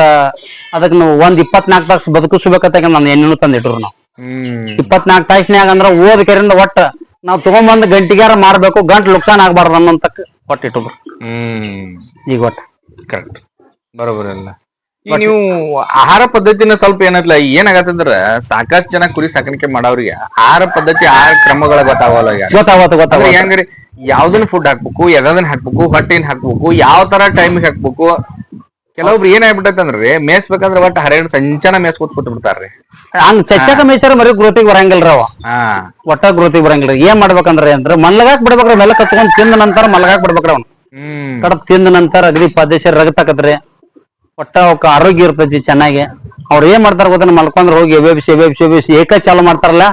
ಅದಕ್ಕೆ ನಾವು ಒಂದ್ ಇಪ್ಪತ್ನಾಲ್ಕು ತಾಸು ಬದುಕಿಸ್ಬೇಕಂತ ನಾನು ಎಣ್ಣೆನು ತಂದಿಟ್ರು ನಾವು. ನಾವ್ ಇಪ್ಪತ್ನಾಲ್ಕು ತಾಸಿನ್ಯಾಗ ಅಂದ್ರ ಓದ್ ಕೆರಿಂದ ಒಟ್ಟ ನಾವ್ ತಗೊಂಬಂದ್ ಗಂಟಿಗಾರ ಮಾಡ್ಬೇಕು ಗಂಟ್ ಲುಕ್ಸಾನ್ ಆಗ್ಬಾರ್ದು ಅನ್ನೋಂತ ಕೊಟ್ಟಿಟ್ರು ಈಗ ಒಟ್ಟ. ಕರೆಕ್ಟ್ ಬರೋಬರ್ ಎಲ್ಲ. ಈಗ ನೀವು ಆಹಾರ ಪದ್ಧತಿನ ಸ್ವಲ್ಪ ಏನತ್ಲ ಏನಾಗತ್ತಂದ್ರ ಸಾಕಷ್ಟು ಜನ ಕುರಿ ಸಾಕಾಣಿಕೆ ಮಾಡೋರಿಗೆ ಆಹಾರ ಪದ್ಧತಿ ಆಹಾರ ಕ್ರಮಗಳ ಗೊತ್ತಾಗಲ್ಲ ಗೊತ್ತಾಗತ್ತ ಹೆಂಗ್ರಿ? ಯಾವ್ದನ್ನ ಫುಡ್ ಹಾಕ್ಬೇಕು ಯಾವ್ದನ್ನ ಹಾಕ್ಬೇಕು ಹೊಟ್ಟೆನ್ ಹಾಕ್ಬೇಕು ಯಾವ ತರ ಟೈಮಿಗೆ ಹಾಕ್ಬೇಕು? ಕೆಲವೊಬ್ರು ಏನ್ ಆಗ್ಬಿಟ್ಟಂದ್ರಿ ಮೇಯಿಸ್ಬೇಕಂದ್ರ ಒಟ್ಟ ಹರಣ ಸಂಚಾನ ಮೇಯ್ಸ್ಕೊತ್ ಕೂತ್ ಬಿಡ್ತಾರ್ರಿ ಹಂಗ ಚಚ್ಚಾಕ ಮೇಯ್ಸಾರ ಮರಿ ಗ್ರೋತಿಗೆ ಬರಂಗಿಲ್ರಿ ಅವ. ಒಟ್ಟ ಗ್ರೋತಿಗೆ ಬರಂಗಿಲ್ರಿ. ಏನ್ ಮಾಡ್ಬೇಕಂದ್ರೆ ಅಂದ್ರೆ ಮಲ್ಗಾಕ್ ಬಿಡ್ಬೇಕ್ರಿ ಮೆಲ್ಲ ಕಚ್ಕೊಂಡ್ ತಿಂದ ನಂತರ ಮಲ್ಗಾಕ್ ಬಿಡ್ಬೇಕ್ರಿ ಅವ್ನು. ಕಡಪ್ ತಿಂದ ನಂತರ ಅಗದಿ ಪದೇಶ ರಗತಾಕತ್ರಿ ಒಟ್ಟ ಅವಕ್ಕ ಆರೋಗ್ಯ ಇರ್ತೈತಿ ಚೆನ್ನಾಗಿ. ಅವ್ರ ಏನ್ ಮಾಡ್ತಾರ ಗೊತ್ತ? ಮಲ್ಕೊಂಡ್ರ ಹೋಗಿ ಎಬೇಬಿಸಿ ಎಬೇಬಿಸಿ ಎಬೇಬಿಸಿ ಏಕ ಚಾಲು ಮಾಡ್ತಾರಲ್ಲ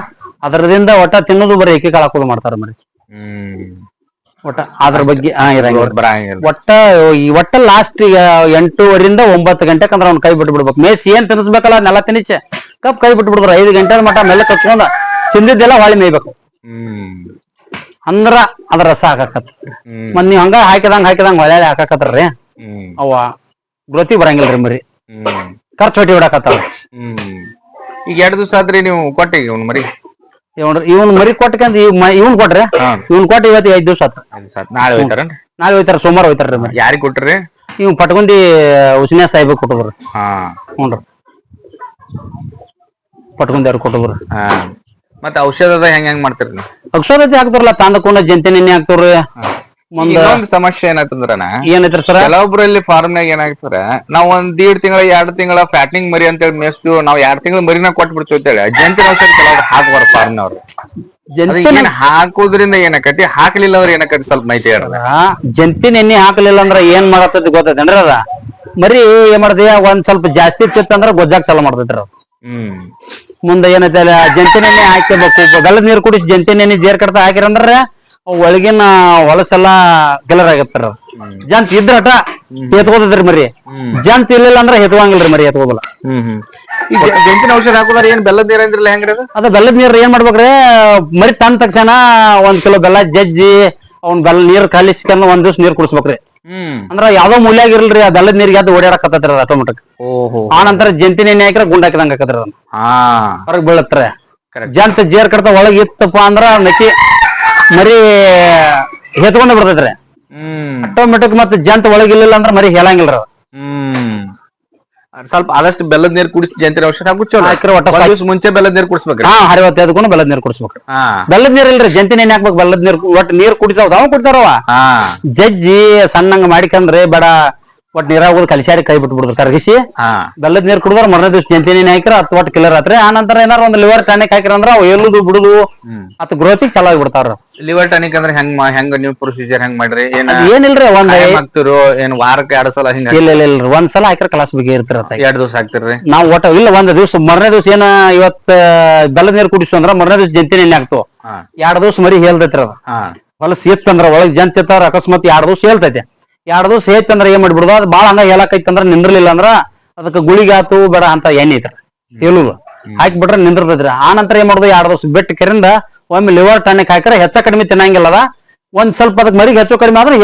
ಅದರದಿಂದ ಒಟ್ಟ ತಿನ್ನೋದು ಬರೀ ಏಕೆ ಹಾಕೋದು ಮಾಡ್ತಾರ ಮರಿ ಒಟ್ಟ ಅದ್ರ ಬಗ್ಗೆ ಹಾ ಇರಂಗಿಲ್ಲ. ಒಟ್ಟ ಈ ಒಟ್ಟ ಲಾಸ್ಟ್ ಈಗ ಎಂಟೂವರಿಂದ ಒಂಬತ್ತು ಗಂಟೆಗೆ ಅಂದ್ರೆ ಅವ್ನ ಕೈ ಬಿಟ್ಟು ಬಿಡ್ಬೇಕು. ಮೇಸ್ ಏನ್ ತಿನ್ಸ್ಬೇಕಲ್ಲ ನೆಲ ತಿನ್ನಿಚೆ ಕಪ್ ಕೈ ಬಿಟ್ಟು ಬಿಡಿದ್ರು ಐದು ಗಂಟೆ ಮಟ್ಟ ಮೇಲೆ ಕಚ್ಕೊಂಡ ತಿಂದಿದ್ದೆಲ್ಲ ಹೊಳಿ ಮೇಯ್ಬೇಕು. ಅಂದ್ರ ಅದ್ರ ರಸ ಹಾಕಾಕತ್ ಹ್ಮ್. ಮತ್ ನೀವ್ ಹಂಗ ಹಾಕಿದಂಗ ಹಾಕಿದಂಗ ಹೊಳೆ ಹಾಕಾಕತ್ರಿ ಅವ್ವಾ ಅವ ಗ್ರೋತಿ ಬರಂಗಿಲ್ರಿ ಮರಿ. ಖರ್ಚು ಹೊಟ್ಟಿ ಬಿಡಾಕತ್ತಾವ. ಹ್ಮ್. ಈಗ ಎರಡು ದಿವಸ ಆದ್ರೆ ನೀವು ಕೊಟ್ಟಿ ಅವ್ನು ಮರಿ? ಇವನ್ ಇವ್ನ ಮರಿ ಕೊಟ್ಟಕಂತ ಇವ್ನ್ ಕೊಟ್ರೆ ಹಾ. ಇವ್ನ್ ಕೊಟ್ಟು ಇವತ್ತು ಐದ್ ದಿವಸ ಆತ. ನಾಳೆ ನಾಳೆ ಹೋಯ್ತಾರ ಸೋಮವಾರ ಹೋಯ್ತಾರ್ರಿ ಮರಿ. ಯಾರಿಗ್ ಕೊಟ್ರಿ? ಇವ್ ಪಟ್ಕೊಂಡಿ ಉಸಿನ ಸಾಹೇಬ್ ಕೊಟ್ಟಬ್ರಿ ಹಾ. ಹ್ಞೂನ್ರಿ ಪಟ್ಕೊಂಡಿ ಅವ್ರು ಕೊಟ್ಟಬ್ರಿ ಹಾ. ಮತ್ತ ಔಷಧದ ಹೆಂಗ್ ಹೆಂಗ್ ಮಾಡ್ತೀರಿ ನೀವು? ಅಕ್ಷರತೆ ಹಾಕ್ತಾರಲ್ಲ ತಾಂದಕೊಂಡ ಜಂತಿ ನೆನೆ ಹಾಕ್ತಾವ್ರಿ ಮುಂದ ಇನ್ನೊಂದು ಸಮಸ್ಯೆ ಏನಾಯ್ತಂದ್ರನ ಏನೈತ್ರಿ ಸರ? ಕೆಲವೊಬ್ರಲ್ಲಿ ಫಾರ್ಮ್ನಾಗ ಏನಾಗ್ತಾರ ನಾವ್ ಒಂದ್ ದೀಡ್ ತಿಂಗಳ ಎರಡ್ ತಿಂಗಳ ಫ್ಯಾಟಿಂಗ್ ಮರಿ ಅಂತ ಹೇಳಿ ಮೇಸ್ತು ನಾವ್ ಎರಡ್ ತಿಂಗಳ ಮರಿನ ಕೊಟ್ಟು ಬಿಡ್ತೀವಿ ಅಂತೇಳಿ. ಜಂತಿ ಔಷಧ ಕೆಲವ್ರು ಹಾಕ್ಬಾರ ಫಾರ್ಮ್ನವ್ರು ಜಂತಿ ಏನ್ ಹಾಕೋದ್ರಿಂದ ಏನಕತಿ? ಹಾಕ್ಲಿಲ್ಲ ಅವ್ರ ಏನಕತಿ ಸ್ವಲ್ಪ ಮಾಹಿತಿ ಜಂತಿನ ಜಂತಿ ನೆನ್ನೆ ಹಾಕಲಿಲ್ಲ ಅಂದ್ರ ಏನ್ ಮಾಡತ್ತದ ಗೊತ್ತೈತೇನ್ರಿ ಅದ? ಮರಿ ಏನ್ ಮಾಡ್ದೆ? ಒಂದ್ ಸ್ವಲ್ಪ ಜಾಸ್ತಿ ತಿತ್ತಂದ್ರ ಗೊಜ್ಜಾಕ್ ಚಾಲು ಮಾಡ್ತೈತ್ರಿ ಹ್ಮ್. ಮುಂದೆ ಏನೈತೆ ಜಂತಿ ನೆನ್ನೆ ಹಾಕಬೇಕು ಬೆಲ್ಲದ ನೀರ್ ಕುಡಿಸಿ ಜಂತಿ ನೆನ್ನೆ ಜೇರ್ ಕಡ್ತ ಹಾಕಿರಂದ್ರ ಒಳಗಿನ ಹೊಲಸೆಲ್ಲ ಗೆಲರ್ ಆಗತ್ತಾರ ಜಂತ್ ಇದ್ರಟ ಎತ್ಕೋತದ್ರಿ ಮರಿ. ಜಂತ್ ಇರ್ಲಿಲ್ಲ ಅಂದ್ರೆ ಎತ್ಕೊಂಗಿಲ್ರಿ ಮರಿ ಎತ್ಕೋದಿಲ್ಲ ಈಗ ಜಂತಿನ ಔಷಧ ಹಾಕೋದಾರ ಏನ್ ಬೆಲ್ಲದ ನೀರ್ ಅಂದ್ರಲ್ಲ ಹೆಂಗ್ರಿ ಅದು? ಅದ ಬೆಲ್ಲದ ನೀರ್ ಏನ್ ಮಾಡ್ಬೇಕ್ರಿ? ಮರಿ ತಂದ ತಕ್ಷಣ ಒಂದ್ ಕಿಲೋ ಬೆಲ್ಲ ಜಜ್ಜಿ ಅವ್ನ್ ಬೆಲ್ಲ ನೀರ್ ಕಲಿಸ್ಕೊಂಡು ಒಂದ್ ದಿವ್ಸ ನೀರ್ ಕುಡಿಸ್ಬೇಕ್ರಿ. ಹ್ಮ್. ಅಂದ್ರ ಯಾವ್ದೋ ಮೂಲ್ಯ ಆಗಿರ್ಲಿ ಆ ಬೆಲ್ಲದ ನೀರಿಗೆ ಅದು ಓಡಾಡಕತ್ತೈತ್ರಿ ಅದು ಆಟೋಮೆಟಿಕ್. ಓಹೋ. ಆ ನಂತರ ಜಂತಿ ನೆನೆ ಹಾಕಿರ ಗುಂಡ್ ಹಾಕಿದಂಗ ಹಾಕತ್ರಿ ಅದನ್ನ. ಹಾ. ಹೊರಗ್ ಬೀಳತ್ರಿ. Correct. ಜಂತ ಜೇರ್ ಕಡ್ತ ಒಳಗ್ ಇತ್ತಪ್ಪ ಅಂದ್ರ ನಕ್ಕಿ ಮರಿ ಎತ್ಕೊಂಡ ಬರ್ತೈತ್ರಿ ಹ್ಮ್. ಆಟೋಮೆಟಿಕ್ ಮತ್ತೆ ಜಂತ ಒಳಗಿಲ್ಲ ಅಂದ್ರೆ ಮರಿ ಹೇಳಂಗಿಲ್ಲ ಅದು. ಹ್ಮ್. ಅದ್ ಸ್ವಲ್ಪ ಆದಷ್ಟು ಬೆಲ್ಲದ ನೀರ್ ಕುಡಿಸಿ ಜಂತಿ ಔಷಧ ಹಾಕು ಚಲೋ. ಹಾಕ್ರಿ ಒಟ್ಟ ಒಂದ್ ದಿವ್ಸ ಮುಂಚೆ ಬೆಲ್ಲದ ನೀರ್ ಕುಡಿಸ್ಬೇಕ್ರಿ. ಹಾ ಹರಿವತ್ತು ಎದ್ಕೊಂಡು ಬೆಲ್ಲದ ನೀರ್ ಕುಡಿಸ್ಬೇಕು ಹಾ. ಬೆಲ್ಲದ ನೀರ್ ಇಲ್ರಿ ಜಂತಿ ನೆನೆ ಹಾಕ್ಬೇಕು ಬೆಲ್ಲದ ನೀರ್ ಒಟ್ಟು ನೀರ್ ಕುಡಿಸ್ ಅವ್ ಕುಡ್ತಾರವ. ಹಾ. ಜಜ್ಜಿ ಸಣ್ಣಂಗ ಮಾಡಿಕಂದ್ರೆ ಬೇಡ. ಒಟ್ ನೀರಾಗ ಹೋಗಿ ಕಲಿಸಾಡಿ ಕೈ ಬಿಟ್ಬಿಡುದು ಕರಗಿಸಿ ಹಾ. ಬೆಲ್ಲದ ನೀರ್ ಕುಡಿದ್ರ ಮರನೇ ದಿವಸ ಜಂತಿ ನೀನ್ ಹಾಕಿರ ಹತ್ತು ಒಟ್ಟು ಕಿಲರ್ ಆತ್ರಿ. ಆ ನಂತರ ಏನಾರ ಒಂದ್ ಲಿವರ್ ಟಾನಿಕ್ ಹಾಕಿರ ಅಂದ್ರ ಅವು ಎಲ್ಲುದು ಬಿಡುದು. ಅತ್ ಗ್ರೋತಿ ಚಲೋ ಆಗ್ಬಿಡ್ತಾರ ಲಿವರ್ ಟಾನಿಕ್ ಅಂದ್ರೆ ಹೆಂಗ್ ಹೆಂಗ್ ನೀವು ಪ್ರೊಸೀಜರ್ ಹೆಂಗ್ ಮಾಡ್ರಿ? ಏನ್ ಏನಿಲ್ರಿ ಒಂದ್ ಹಾಕ್ತಿರೋ ಏನ್ ವಾರಕ್ಕೆ ಎರಡ್ ಸಲ ಹಿಂಗ ಇಲ್ಲ ಇಲ್ಲ ಇಲ್ರಿ ಒಂದ್ ಸಲ ಹಾಕಿರ ಕಲಾಸ್ ಬಗ್ಗೆ ಇರ್ತಿರತ್ತ. ಎರಡ್ ದಿವಸ ಹಾಕ್ತಿರ್ರಿ? ನಾವ್ ಒಟ್ಟ ಇಲ್ಲ ಒಂದ್ ದಿವಸ ಮರನೇ ದಿವಸ ಏನ ಇವತ್ತ ಬೆಲ್ಲದ ನೀರ್ ಕುಡಿಸು ಅಂದ್ರ ಮರನೇ ದಿವ್ಸ ಜಂತಿ ನೀನ್ ಹಾಕ್ತು ಎರಡ್ ದಿವಸ ಮರಿ ಹೇಳ್ದೈತಿರ ಅದ. ಹೊಲಸ್ ಇತ್ತಂದ್ರ ಒಳಗ್ ಜಂತ್ ಅಕಸ್ಮಾತ್ ಎರಡ್ ದಿವ್ಸ ಹೇಳ್ತೈತೆ. ಎರಡ್ ದಿವ್ಸ ಅಂದ್ರೆ ಏನ್ ಮಾಡ್ಬಿಡುದು? ಅದು ಬಾಳ ಹಂಗ ಹೇಳಕೈತಂದ್ರ ನಿಂದ್ರಲಿಲ್ಲ ಅಂದ್ರ ಅದಕ್ಕೆ ಗುಳಿಗಾತು ಬೇಡ ಅಂತ ಎಣ್ಣೆ ಐತ್ರ. ಹೇಳುದು. ಹಾಕಿಬಿಟ್ರೆ ನಿಂದ್ರದ್ರಿ ಆ ನಂತರ ಏನ್ ಮಾಡುದು? ಎರಡ್ ದಿವಸ ಬಿಟ್ಟು ಕೆರಿಂದ ಒಮ್ಮೆ ಲಿವರ್ ಟಾನಿಕ್ ಹಾಕಿರ ಹೆಚ್ಚ ಕಡಿಮೆ ತಿನ್ನಂಗಿಲ್ಲ ಅದ ಒಂದ್ ಸ್ವಲ್ಪ ಅದಕ್ಕೆ ಮರಿ ಹೆಚ್ಚು ಕಡಿಮೆ ಆದ್ರೆ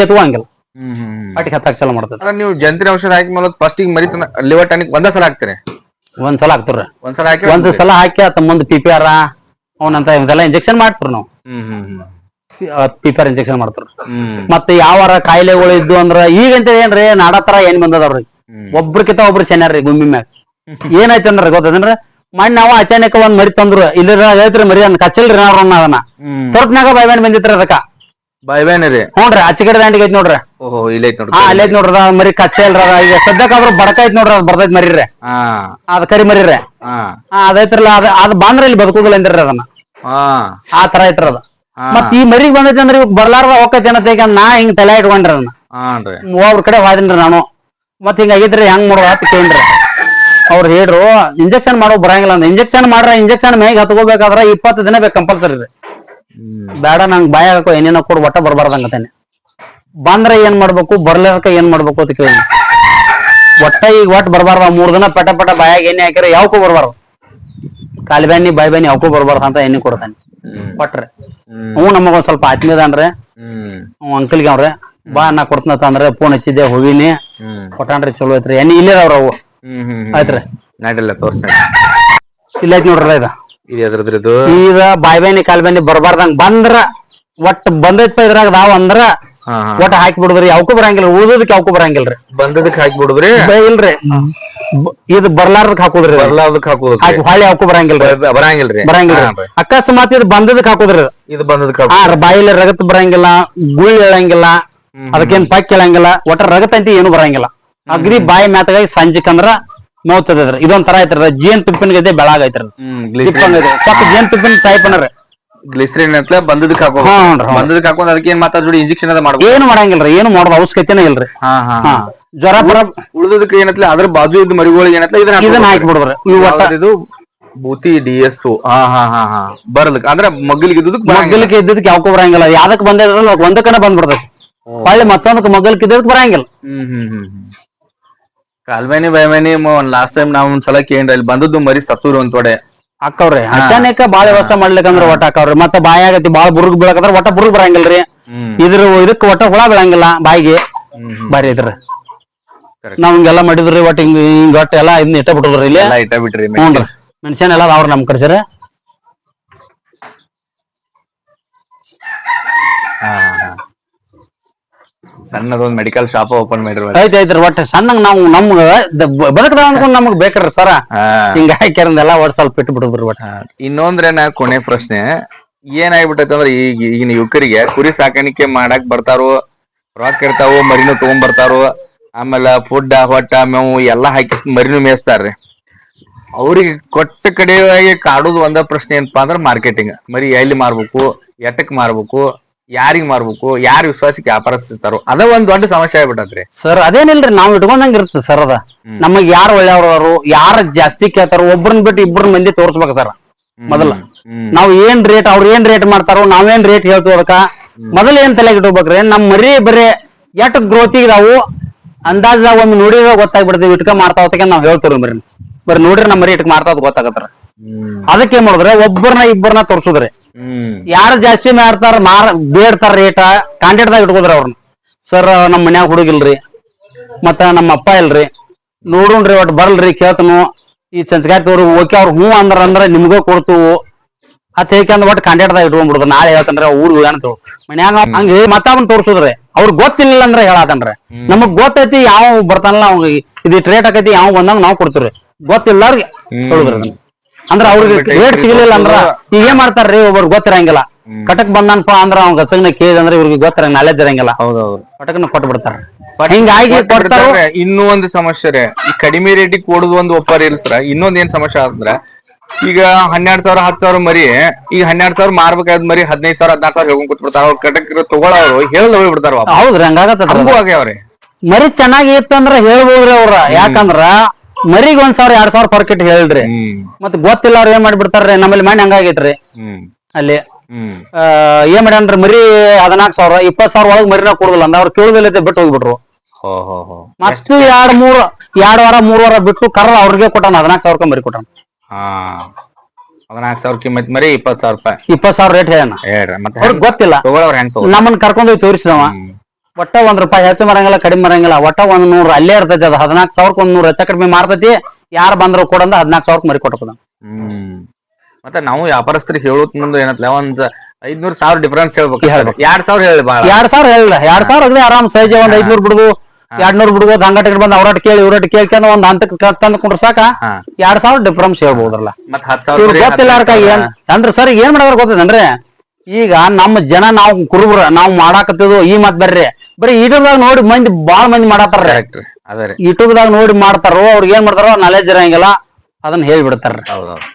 ಹ್ಮ್. ಪಾಟಿಗೆ ಹತ್ತಾಕ್ ಚಾಲು ಮಾಡ್ತೈತಿ ಅದ್ರ ನೀವು ಜಂತಿನ ಔಷಧ ಹಾಕಿ ಮೇಲೆ ಫಸ್ಟ್ ಈಗ ಮರಿತನ ಲಿವರ್ ಟಾನಿಕ್ ಒಂದೇ ಸಲ ಹಾಕ್ತೀರಿ? ಒಂದ್ ಸಲ ಹಾಕ್ತಿವ್ರಿ. ಒಂದ್ಸಲ ಹಾಕಿ ಒಂದ್ ಸಲ? ಹಾಕಿ ಆತ ಮುಂದೆ ಪಿ ಪಿ ಆರ್ ಅವನಂತ ಇದೆಲ್ಲ ಇಂಜೆಕ್ಷನ್ ಮಾಡ್ತಾರ ನಾವು. ಹ್ಮ್ ಹ್ಮ್. ಹ್ಮ್ ಪಿ ಪಿ ಇಂಜೆಕ್ಷನ್ ಮಾಡ್ತಾರ ಮತ್ತೆ ಯಾವಾರ ಕಾಯಿಲೆಗಳು ಇದ್ದು ಅಂದ್ರ ಈಗಂತ ಏನ್ರಿ ನಾಡತ್ರ ಏನ್ ಬಂದದವ್ರಿ. ಒಬ್ರಕಿತ ಒಬ್ರು ಚೆನ್ನಾರ್ರಿ ಗುಮ್ಮಿ ಮ್ಯಾಗ. ಏನಾಯ್ತು ಅಂದ್ರೆ ಗೊತ್ತಂದ್ರ ಮಣ್ಣ ನಾವು ಅಚಾನಕ ಒಂದ್ ಮರಿ ತಂದ್ರು. ಇಲ್ಲಿ ಹೇಳ್ತ್ರಿ ಮರಿ ಅನ್ ಕಚ್ಚಲ್ರಿ ನಾವ್ ಅದನ್ನ. ತೊರತ್ನಾಗ ಬೈಬ್ಯಾನ್ ಬಂದಿತ್ರಿ ಅದಕ್ಕ. ಬೈಬೇನ್ರಿ ನೋಡ್ರಿ ರೀ. ಹ್ಞೂನ್ರಿ ಆಚೆ ಕಡೆ ದಾಂಡಿಗೆ ಐತ್ ನೋಡ್ರಿ. ಓಹೋ ಇಲ್ಲ ಐತ್ ಹಾ ಅಲ್ಲೈತ್ ನೋಡ್ರಿ ನೋಡ್ರಿ ಮರಿ ಕಚ್ಚಲ್ರಿ ಈಗ ಸದ್ಯಕ್ಕಾದ್ರೂ ಬಡಕೈತ್ ನೋಡ್ರಿ ಅದ್ ಬರ್ದೈತ್ ಮರಿರಿ ಅದ ಕರಿ ಮರಿರಿ ಹಾ. ಅದೈತ್ರಲ್ಲ ಅದ ಅದ್ ಬಂದ್ರ ಇಲ್ಲಿ ಬದುಕುದಿಲ್ಲ ಅಂದ್ರಿ ಅದನ್ನ ಆ ತರ ಐತ್ರ ಅದ. ಮತ್ ಈ ಮರಿಗ್ ಬಂದೈತಿ ಅಂದ್ರೆ ಇವ್ ಬರ್ಲಾರ್ದ ಒಕ್ಕ ಜನತೆಗೆ ನಾ ಹಿಂಗ್ ತಲೆ ಇಟ್ಕೊಂಡ್ರಿ ಅದನ್ನ. ಹಾನ್ರಿ ಒಬ್ರ ಕಡೆ ಹೋದಿನ್ರಿ ನಾನು. ಮತ್ ಹಿಂಗ ಆಗಿದ್ರಿ ಹೆಂಗ್ ಮಾಡೋದು ಅಂತ ಕೇಳ್ರಿ. ಅವ್ರು ಹೇಳ್ರು ಇಂಜೆಕ್ಷನ್ ಮಾಡೋ ಬರಂಗಿಲ್ಲ ಅಂತ ಇಂಜೆಕ್ಷನ್ ಮಾಡ್ರ ಇಂಜೆಕ್ಷನ್ ಮೇಗ್ ಹತ್ಕೋಬೇಕಾದ್ರ ಇಪ್ಪತ್ತು ದಿನ ಬೇಕು ಕಂಪಲ್ಸರಿ ರೀ. ಬೇಡ ನಂಗೆ ಬಾಯ ಹಾಕೋ ಏನೇನೋ ಕೊಡ್ ಒಟ್ಟ ಬರ್ಬಾರ್ದಂಗತಾನೆ. ಬಂದ್ರೆ ಏನ್ ಮಾಡ್ಬೇಕು ಬರ್ಲಾರ್ಕ ಏನ್ ಮಾಡ್ಬೇಕು ಅಂತ ಕೇಳಿ ಒಟ್ಟ ಈಗ ಒಟ್ಟ ಬರ್ಬಾರ್ದ ಮೂರ್ ದಿನ ಪಟ ಪಟ ಬಾಯಾಗ ಎಣ್ಣೆ ಹಾಕಿರ ಯಾವಕ್ಕೂ ಬರ್ಬಾರ್ದು. ಕಾಲಿ ಬ್ಯಾನಿ ಬಾಯಿ ಬ್ಯಾನಿ ಯಾವಕ್ಕೂ ಬರ್ಬಾರ್ದು ಅಂತ ಎಣ್ಣೆ ಕೊಡ್ತಾನೆ. ಕೊಟ್ರೆ ಹ್ಮ್. ಹ್ಞೂ ನಮಗೊಂದ್ ಸ್ವಲ್ಪ ಆತ್ಮೀಯದನ್ರಿ ಹ್ಮ್. ಅಂಕಲ್ಗೆ ಅವ್ರೆ ಬಾ ನಾ ಕೊಡ್ತನಂತ ಅಂದ್ರೆ ಫೋನ್ ಹಚ್ಚಿದ್ದೆ ಹೋಗಿನಿ. ಹ್ಮ್. ಕೊಟ್ಟಾನ್ರಿ ಚಲೋ ಐತ್ರಿ. ಎಣ್ಣೆ ಇಲ್ಲೇ ಅವ್ರ ಅವು. ಹ್ಮ್ ಹ್ಮ್ ಆಯ್ತ್ರಿ. ನಡಿಲ್ಲ ತೋರ್ಸ ಇಲ್ಲ ನೋಡ್ರಿ ನೋಡ್ರಲ್ಲ ಇದ. ಇದು ಈಗ ಬಾಯ್ಬೇನಿ ಕಾಲ್ಬೇನಿ ಬರ್ಬಾರ್ದಂಗ್ ಬಂದ್ರ ಒಟ್ ಬಂದೈತ್ ಇದ್ರಾಗ ನಾವ್ ಅಂದ್ರ ಒಟ್ಟ ಹಾಕಿ ಬಿಡುದ್ರಿ ಯಾವಕ್ಕೂ ಬರಂಗಿಲ್ಲ ಉಳ್ದದಕ್ಕೆ ಯಾವಕ್ಕೂ ಬರಂಗಿಲ್ರಿ. ಬಂದದಕ್ಕೆ ಹಾಕಿ ಬಿಡುದ್ರಿ? ಬ- ಇಲ್ರಿ. ಇದು ಬರ್ಲಾರ್ದಕ್ ಹಾಕುದ್ರಿ. ಇದು. ಬರ್ಲಾರ್ದಕ್ ಹಾಕೋದು ಹಾಕಿ ಹೊಳ್ಳಿ ಯಾವಕ್ಕೂ ಬರಂಗಿಲ್ರಿ. ಬರಂಗಿಲ್ರಿ. ಬರಂಗಿಲ್ಲ ಹಾ, ಅಕಸ್ಮಾತ್ ಇದು ಬಂದದಕ್ ಹಾಕುದ್ರಿ. ಇದು. ಇದು ಬಂದದಕ್ಕೆ ಆ ಬಾಯಿಲಿ ರಗತ್ ಬರಂಗಿಲ್ಲ ಗುಳ್ ಹೇಳಂಗಿಲ್ಲ ಅದಕ್ಕೇನ್ ಪಕ್ ಹೇಳಂಗಿಲ್ಲ ಒಟ್ಟ ರಗತ್ ಅಂತ ಏನು ಬರಂಗಿಲ್ಲ. ಅಗ್ರಿ ಬಾಯಿ ಮ್ಯಾತಗಾಗಿ ಸಂಜಿಕ್ ಅಂದ್ರ ನೋವ್ತದ್ರಿ. ಇದೊಂದ್ ತರ ಐತ್ರಿ ಜೇನ್ ತುಪ್ಪಿನ ಗದ್ದೆ ಬೆಳಗ್ ಐತ್ರಿ. ಹ್ಮ್ ಜೇನ್ ತುಪ್ಪಿನ ಟೈಪ್ ಅನ್ರಿ. ಗ್ಲಿಸರಿನ್ ಅಂತ ಬಂದದಕ್ಕೆ ಹಾಕೋದು ಹಾ ಹ್ಞೂನ್ರಿ, ಹ್ಞೂ. ಬಂದದಕ್ಕೆ ಹಾಕೊಂಡ್ ಅದಕ್ಕೆ ಏನ್ ಮಾತಾಡ್ ಜೋಡಿ ಇಂಜೆಕ್ಷನ್ ಅದ ಮಾಡ್ಬೇಕು ಏನು ಮಾಡಂಗಿಲ್ರಿ ಏನು ಮಾಡೋದು ಅವಶ್ಯಕತೆನೇ ಇಲ್ರಿ. ಹಾ ಹಾ ಹಾ. ಜ್ವರ ಬರ ಉಳಿದದಕ್ಕೆ ಏನತ್ಲೆ? ಅದ್ರ ಬಾಜು ಇದ್ದ ಮರಿಗಳಿಗೆ ಏನತ್ಲ? ಇದನ್ನ ಇದನ್ನ ಹಾಕಿ ಇವ್ ಒಟ್ಟ ಇದು ಬೂತಿ ಡಿ ಎಸ್ ಹಾ ಹಾ ಹಾ ಹಾ. ಬರದಕ್ ಅಂದ್ರೆ ಮಗ್ಗಲಿಗೆ ಇದ್ದುದಕ್ ಬರಂಗಿಲ್ಲ. ಮಗ್ಗಲಿಕ್ಕೆ ಇದ್ದದಕ್ಕೆ ಯಾವಕ್ಕೂ ಬರಂಗಿಲ್ಲ. ಯಾವ್ದಕ್ ಬಂದಿರಲ್ಲ ಒಂದಕ್ಕನ ಬಂದ್ಬಿಡ್ತೈತಿ. ಹೊಳ್ಳಿ ಮತ್ತೊಂದಕ್ಕೆ ಮಗ್ಗಲಿಕ್ಕೆ ಇದ್ದದಕ್ಕೆ ಬರಂಗಿಲ್ಲ. ಹ್ಮ್ ಹ್ಮ್ ಹ್ಮ್ ಹ್ಮ್. ಕಾಲ್ಮೇನಿ ಬೈಮೇನಿ ಲಾಸ್ಟ್ ಟೈಮ್ ನಾವ್ ಒಂದ್ಸಲ ಕೇಂದ್ರ ಇಲ್ಲಿ ಬಂದದ್ದು ಮರಿ ಸತ್ತೂರು ಒಂದ್ ತೊಡೆ. ಅಕ್ಕವ್ರಿ ಅಚಾನಕ ಬಾಳ ವ್ಯವಸ್ಥೆ ಮಾಡ್ಲಿಕ್ಕಂದ್ರ ಒಟ್ಟ ಹಾಕವ್ರಿ. ಮತ್ತ ಬಾಯಿ ಆಗತಿ ಬಾಳ ಬುರುಗ್ ಬೀಳಕಂದ್ರ ಒಟ್ಟ ಬುರುಗ್ ಬರಂಗಿಲ್ರಿ. ಇದ್ರ ಇದಕ್ಕ ಒಟ್ಟ ಹುಳ ಬೀಳಂಗಿಲ್ಲ ಬಾಯಿಗೆ. ಬಾರಿ ಇದ್ರ. ನಾವ್ ಹಿಂಗೆಲ್ಲ ಮಾಡಿದ್ರಿ ಒಟ್ಟ ಹಿಂಗ ಹಿಂಗ್ ಒಟ್ಟ ಎಲ್ಲಾ ಇದನ್ನ ಇಟ್ಟ ಬಿಟ್ಟದ್ರಿ ಇಲ್ಲಿ. ಎಲ್ಲ ಇಟ್ಟ ಬಿಟ್ರಿ ಹ್ಞೂನ್ರಿ. ಮೆಣಸಿನ. ಎಲ್ಲ ಅವ್ರ ನಮ್ ಕರ್ಸರ. ಹಾ ಹಾ. ಸಣ್ಣದೊಂದ್ ಮೆಡಿಕಲ್ ಶಾಪ್ ಓಪನ್ ಮಾಡಿರ್ ಐತಿ ಐತ್ರಿ ಒಟ್ಟ ಸಣ್ಣಂಗ್ ನಾವು ನಮ್ಗ ಬದುಕದ ಅನ್ಕೊಂಡ್ ನಮಗ್ ಬೇಕ್ರಿ ಸರ. ಹಿಂಗ ಹಾಕ್ಯಾರಂದೆಲ್ಲ ಒಟ್ ಸ್ವಲ್ಪ ಇಟ್ಟು ಬಿಡುದ್ರಿ ಒಟ್ಟ. ಇನ್ನೊಂದ್ರೇನ ಕೊನೆ ಪ್ರಶ್ನೆ. ಏನಾಗ್ಬಿಟ್ಟೈತೆ ಅಂದ್ರೆ ಈಗ ಈಗಿನ ಯುವಕರಿಗೆ ಕುರಿ ಸಾಕಾಣಿಕೆ ಮಾಡಕ್ ಬರ್ತಾರೋ ರೊಕ್ಕ ಇರ್ತಾವು ಮರಿನು ತಗೊಂಡ್ ಬರ್ತಾರೋ ಆಮೇಲೆ ಫುಡ್ ಹೊಟ್ಟ ಮೇವು ಎಲ್ಲಾ ಹಾಕಿ ಮರಿನು ಮೇಯಿಸ್ತಾರ್ರಿ. ಅವ್ರಿಗೆ ಕೊಟ್ಟ ಕಡೆಯಾಗಿ ಕಾಡೋದು ಒಂದ ಪ್ರಶ್ನೆ ಏನಪ್ಪಾ ಅಂದ್ರೆ ಮಾರ್ಕೆಟಿಂಗ್ ಮರಿ ಎಲ್ಲಿ ಮಾರ್ಬೇಕು ಎಟಕ್ ಮಾರ್ಬೇಕು ಯಾರಿಗ್ ಮಾರ್ಬೇಕು ಯಾರು ವಿಶ್ವಾಸಕ್ಕೆ ವ್ಯಾಪಾರಿಸ್ತಾರೋ ಅದ ಒಂದ್ ದೊಡ್ಡ ಸಮಸ್ಯೆ ಆಗ್ಬಿಟ್ಟತ್ರಿ. ಸರ್ ಅದೇನಿಲ್ರಿ ನಾವ್ ಇಟ್ಕೊಂಡಂಗ ಇರ್ತದೆ ಸರ್ ಅದ. ನಮಗ್ ಯಾರು ಒಳ್ಳೆಯವರು ಯಾರ ಜಾಸ್ತಿ ಕೇಳ್ತಾರೋ ಒಬ್ರನ್ ಬಿಟ್ಟು ಇಬ್ರನ್ ಮಂದಿ ತೋರ್ಸ್ಬೇಕು ಸರ್ ಮೊದಲ. ನಾವ್ ಏನ್ ರೇಟ್ ಅವ್ರ ಏನ್ ರೇಟ್ ಮಾಡ್ತಾರೋ ನಾವೇನ್ ರೇಟ್ ಹೇಳ್ತೀವಿ ಅದಕ್ಕ ಮೊದಲ ಏನ್ ತಲೆಗೆ ಇಟ್ಕೋಬೇಕ್ರಿ ನಮ್ ಮರಿ ಬರೀ ಎಟ್ ಗ್ರೋತ್ ಇದಾವು ಅಂದಾಜಾಗ ಒಂದ್ ನೋಡಿದ್ರೆ ಗೊತ್ತಾಗ್ಬಿಡ್ತೀವಿ ಇಟ್ಕ ಮಾಡ್ತಾವತ್ತಕ್ಕೆ ನಾವ್ ಹೇಳ್ತೀವಿ ಬರೀ ಬರೀ ನೋಡ್ರಿ ನಮ್ಮ ಮರಿ ಇಟ್ಕ ಮಾಡ್ತಾವ್ ಗೊತ್ತಾಗತ್ತಾರ. ಅದಕ್ಕೆ ಏನ್ ಮಾಡಿದ್ರೆ ಒಬ್ಬರನ್ನ ಇಬ್ಬರನ್ನ ತೋರ್ಸುದ್ರಿ. ಯಾರು ಜಾಸ್ತಿ ಮಾಡ್ತಾರ ಮಾರ ಬೇಡ್ತಾರ ರೇಟ ಕಾಂಟ್ಯಾಕ್ಟ್ದಾಗ ಇಟ್ಕೋದ್ರಿ ಅವ್ರನ್ನ. ಸರ್ ನಮ್ಮ ಮನ್ಯಾಗ ಹುಡುಗಿಲ್ರಿ ಮತ್ತ ನಮ್ಮ ಅಪ್ಪ ಇಲ್ರಿ ನೋಡುಣ್ರಿ ಒಟ್ ಬರ್ಲ್ರಿ ಕೇಳ್ತನು. ಈ ಚಂಚಗಾತಿಯವ್ರು ಓಕೆ ಅವ್ರು ಹ್ಞೂ ಅಂದ್ರ ಅಂದ್ರ ನಿಮ್ಗೂ ಕೊಡ್ತೀವು. ಅತ್ ಹೇಕಂದ್ರ ಒಟ್ಟು ಕಾಂಟ್ಯಾಕ್ಟ್ದಾಗ ಇಟ್ಕೊಂಡ್ಬಿಡುದು ನಾಳೆ ಹೇಳ್ತಂದ್ರೆ ಊರು ಹೋಗ್ಯಾನ ಮನ್ಯಾಗ ಹಂಗ ಮತ್ತ ಅವ್ನ ತೋರ್ಸುದ್ರಿ ಅವ್ರ ಗೊತ್ತಿಲ್ಲ ಅಂದ್ರೆ ಹೇಳಾತನ್ರಿ. ನಮಗ್ ಗೊತ್ತೈತಿ ಯಾವ ಬರ್ತಾನಲ್ಲ ಅವ್ ಇದ್ ರೇಟ್ ಆಕೈತಿ ಯಾವ ಬಂದಂಗ ನಾವ್ ಕೊಡ್ತೀವ್ರಿ. ಗೊತ್ತಿಲ್ಲಾರ್ಗೆ ಹೇಳುದ್ರಿ. ಅಂದ್ರ ಅವ್ರಿಗೆ ರೇಟ್ ಸಿಗಲಿಲ್ಲ ಅಂದ್ರ ಈಗ ಏನ್ ಮಾಡ್ತಾರ್ರಿ ಒಬ್ಬರು ಗೊತ್ತಿರಂಗಿಲ್ಲ. ಕಟಕ್ ಬಂದನಪ್ಪ ಅಂದ್ರ ಅವ್ನ ಗಸಗ್ನ ಕೇಳಿದ ಅಂದ್ರೆ ಇವ್ರಿಗೆ ಗೊತ್ತಿರಂಗ ನಾಲೆಜ್ ಇರಂಗಿಲ್ಲ. ಹೌದೌದು. ಕಟಕ್ನ ಕೊಟ್ಟು ಬಿಡ್ತಾರ. ಹಿಂಗಾಗಿ ಕೊಡ್ತಾರ. ಇನ್ನೂ ಒಂದು ಸಮಸ್ಯೆ ರೀ. ಈ ಕಡಿಮೆ ರೇಟಿಗೆ ಕೊಡುದು ಒಂದು ಒಪ್ಪಾರ ಇಲ್ಸ್ರ ಸರ ಇನ್ನೊಂದ್ ಏನ್ ಸಮಸ್ಯೆ ಆದ್ರ ಈಗ ಹನ್ನೆರಡ್ ಸಾವಿರ ಹತ್ತು ಸಾವಿರ ಮರಿ ಈಗ ಹನ್ನೆರಡ್ ಸಾವಿರ ಮಾರ್ಬೇಕಾದ್ ಮರಿ ಹದಿನೈದು ಸಾವಿರ ಹದಿನಾರು ಸಾವಿರ ಹೋಗಿ ಕೂತ್ಬಿಡ್ತಾರ. ಅವ್ರ ಕಟಕ್ ತಗೊಳ್ಳೋರು ಹೇಳಿ ಹೋಗ್ಬಿಡ್ತಾರ. ಹೌದ್ರಿ ಹಂಗಾಗತ್ತ ಹಂಗೂ ಮರಿ ಚೆನ್ನಾಗಿ ಇತ್ತಂದ್ರ ಹೇಳ್ಬೋದ್ರಿ ಅವ್ರ. ಯಾಕಂದ್ರ ಮರಿಗ್ ಒಂದ್ ಸಾವಿರ ಎರಡ್ ಸಾವಿರ ಪರ್ಕಿಟ್ ಹೇಳ್ರಿ ಮತ್ ಗೊತ್ತಿಲ್ಲ ಅವ್ರ ಏನ್ ಮಾಡ್ಬಿಡ್ತಾರ್ರಿ? ನಮ್ಮಲ್ಲಿ ಮನೆ ಹಂಗಾಗೈತ್ರಿ? ಅಲ್ಲಿ. ಆ, ಏನ್ ಮಾಡ್ಯಾನ್ರಿ? ಮರಿ ಹದಿನಾಲ್ಕು ಸಾವಿರ ಇಪ್ಪತ್ ಸಾವಿರ ಒಳಗ್ ಮರಿನ ಕೊಡುದಿಲ್ಲ. ಅಂದ ಅವ್ರು ಕೇಳುದಿಲ್ಲ ಬಿಟ್ಟು ಹೋಗ್ಬಿಟ್ರು. ಹೋ ಹೋ ಹೋ. ಮತ್ತ ಎರಡ್ ಮೂರ್ ಎರಡ್ ವಾರ ಮೂರ್ ವಾರ ಬಿಟ್ಟು ಕರ ಅವ್ರಿಗೆ ಕೊಟ್ಟಾನ. ಹದಿನಾಲ್ಕು ಸಾವಿರ ಮರಿ ಕೊಟ್ಟಾನ. ಹಾ. ಹದಿನಾಲ್ಕು ಸಾವಿರ ಕಿಮ್ಮತ್ ಮರಿ ಇಪ್ಪತ್ತು ಸಾವಿರ ರೂಪಾಯಿ. ಇಪ್ಪತ್ ಸಾವಿರ ರೇಟ್ ಹೇಳ್ಯಾನ. ಹೇಳ್ರಿ. ಮತ್ತೆ ಅವ್ರಿಗೆ ಗೊತ್ತಿಲ್ಲ. ತಗೊಳವ್ರ ಹೆಂಗ್ ತಗೋ ನಮ್ಮನ್ನ ಕರ್ಕೊಂಡ್ ಹೋಗಿ ತೋರಿಸಿದವ. ಒಟ್ಟ ಒಂದ್ ರೂಪಾಯಿ ಹೆಚ್ಚು ಮರಂಗಿಲ್ಲ ಕಡಿಮೆ ಮರಂಗಿಲ್ಲ. ಒಟ್ಟ ಒಂದ್ ನೂರ ಅಲ್ಲೇ ಇರ್ತೈತಿ ಅದು. ಹದಿನಾಲ್ಕು ಸಾವಿರಕ್ಕೆ ಒಂದ್ ನೂರ ಹೆಚ್ಚ ಕಡಿಮೆ ಮಾಡ್ತೈತಿ ಯಾರು ಬಂದ್ರು ಕೂಡ ಹದಿನಾಲ್ಕು ಸಾವಿರಕ್ಕೆ ಮರಿ ಕೊಟ್ಟದ ಹ್ಮ್. ಮತ್ತೆ ನಾವು ವ್ಯಾಪಾರಸ್ಥರಿಗೆ ಹೇಳೋದ್ ಮುಂದೆ ಏನತ್ಲ ಒಂದ್ ಐದ್ನೂರ್ ಸಾವಿರ ಡಿಫರೆನ್ಸ್ ಹೇಳ್ಬೇಕು. ಹೇಳ್ಬೇಕು. ಎರಡ್ ಸಾವಿರ ಹೇಳಿ ಬಾಳ. ಎರಡ್ ಸಾವಿರ ಹೇಳಿಲ್ಲ ಎರಡ್ ಸಾವಿರ ಅಗ್ಲಿ ಆರಾಮ್ ಸಹಜ ಒಂದ್ ಐದ್ನೂರ್ ಬಿಡುದು ಎರಡ್ ನೂರ್ ಬಿಡುದು ಹಂಗಟ್ಟಿಗೆ ಬಂದ್ ಅವ್ರಟ್ ಕೇಳಿ ಇವ್ರಟ್ ಕೇಳ್ಕೊಂಡು ಒಂದ್ ಹಂತಕ್ಕೆ ತಂದು ಕೊಂಡ್ರ ಸಾಕ. ಎರಡ್ ಸಾವಿರ ಡಿಫರೆನ್ಸ್ ಹೇಳ್ಬಹುದ್ರಲ್ಲ ಮತ್ ಹತ್ತು ಸಾವಿರ ಗೊತ್ತಿಲ್ಲ ಏನ್ ಅಂದ್ರೆ ಸರ್ ಏನ್ ಮಾಡಿದ್ರ ಗೊತ್ತದನ್ರಿ ಈಗ ನಮ್ಮ ಜನ ನಾವು ಕುರುಬ್ರ ನಾವು ಮಾಡಾಕತ್ತಿದ್ವು. ಈ ಮತ್ ಬರ್ರಿ. ಬರೀ ಯೂಟ್ಯೂಬ್ದಾಗ ನೋಡಿ ಮಂದಿ ಬಾಳ್ ಮಂದಿ ಮಾಡತ್ತಾರ ಯೂಟ್ಯೂಬ್ ಅದೇ ಯೂಟ್ಯೂಬ್ದಾಗ ನೋಡಿ ಮಾಡ್ತಾರೋ ಅವ್ರಿಗೆ ಏನ್ ಮಾಡ್ತಾರೋ ನಾಲೆಜ್ ಇರಂಗಿಲ್ಲ. ಅದನ್ನ ಹೇಳ್ಬಿಡ್ತಾರ ಹೌದೌದು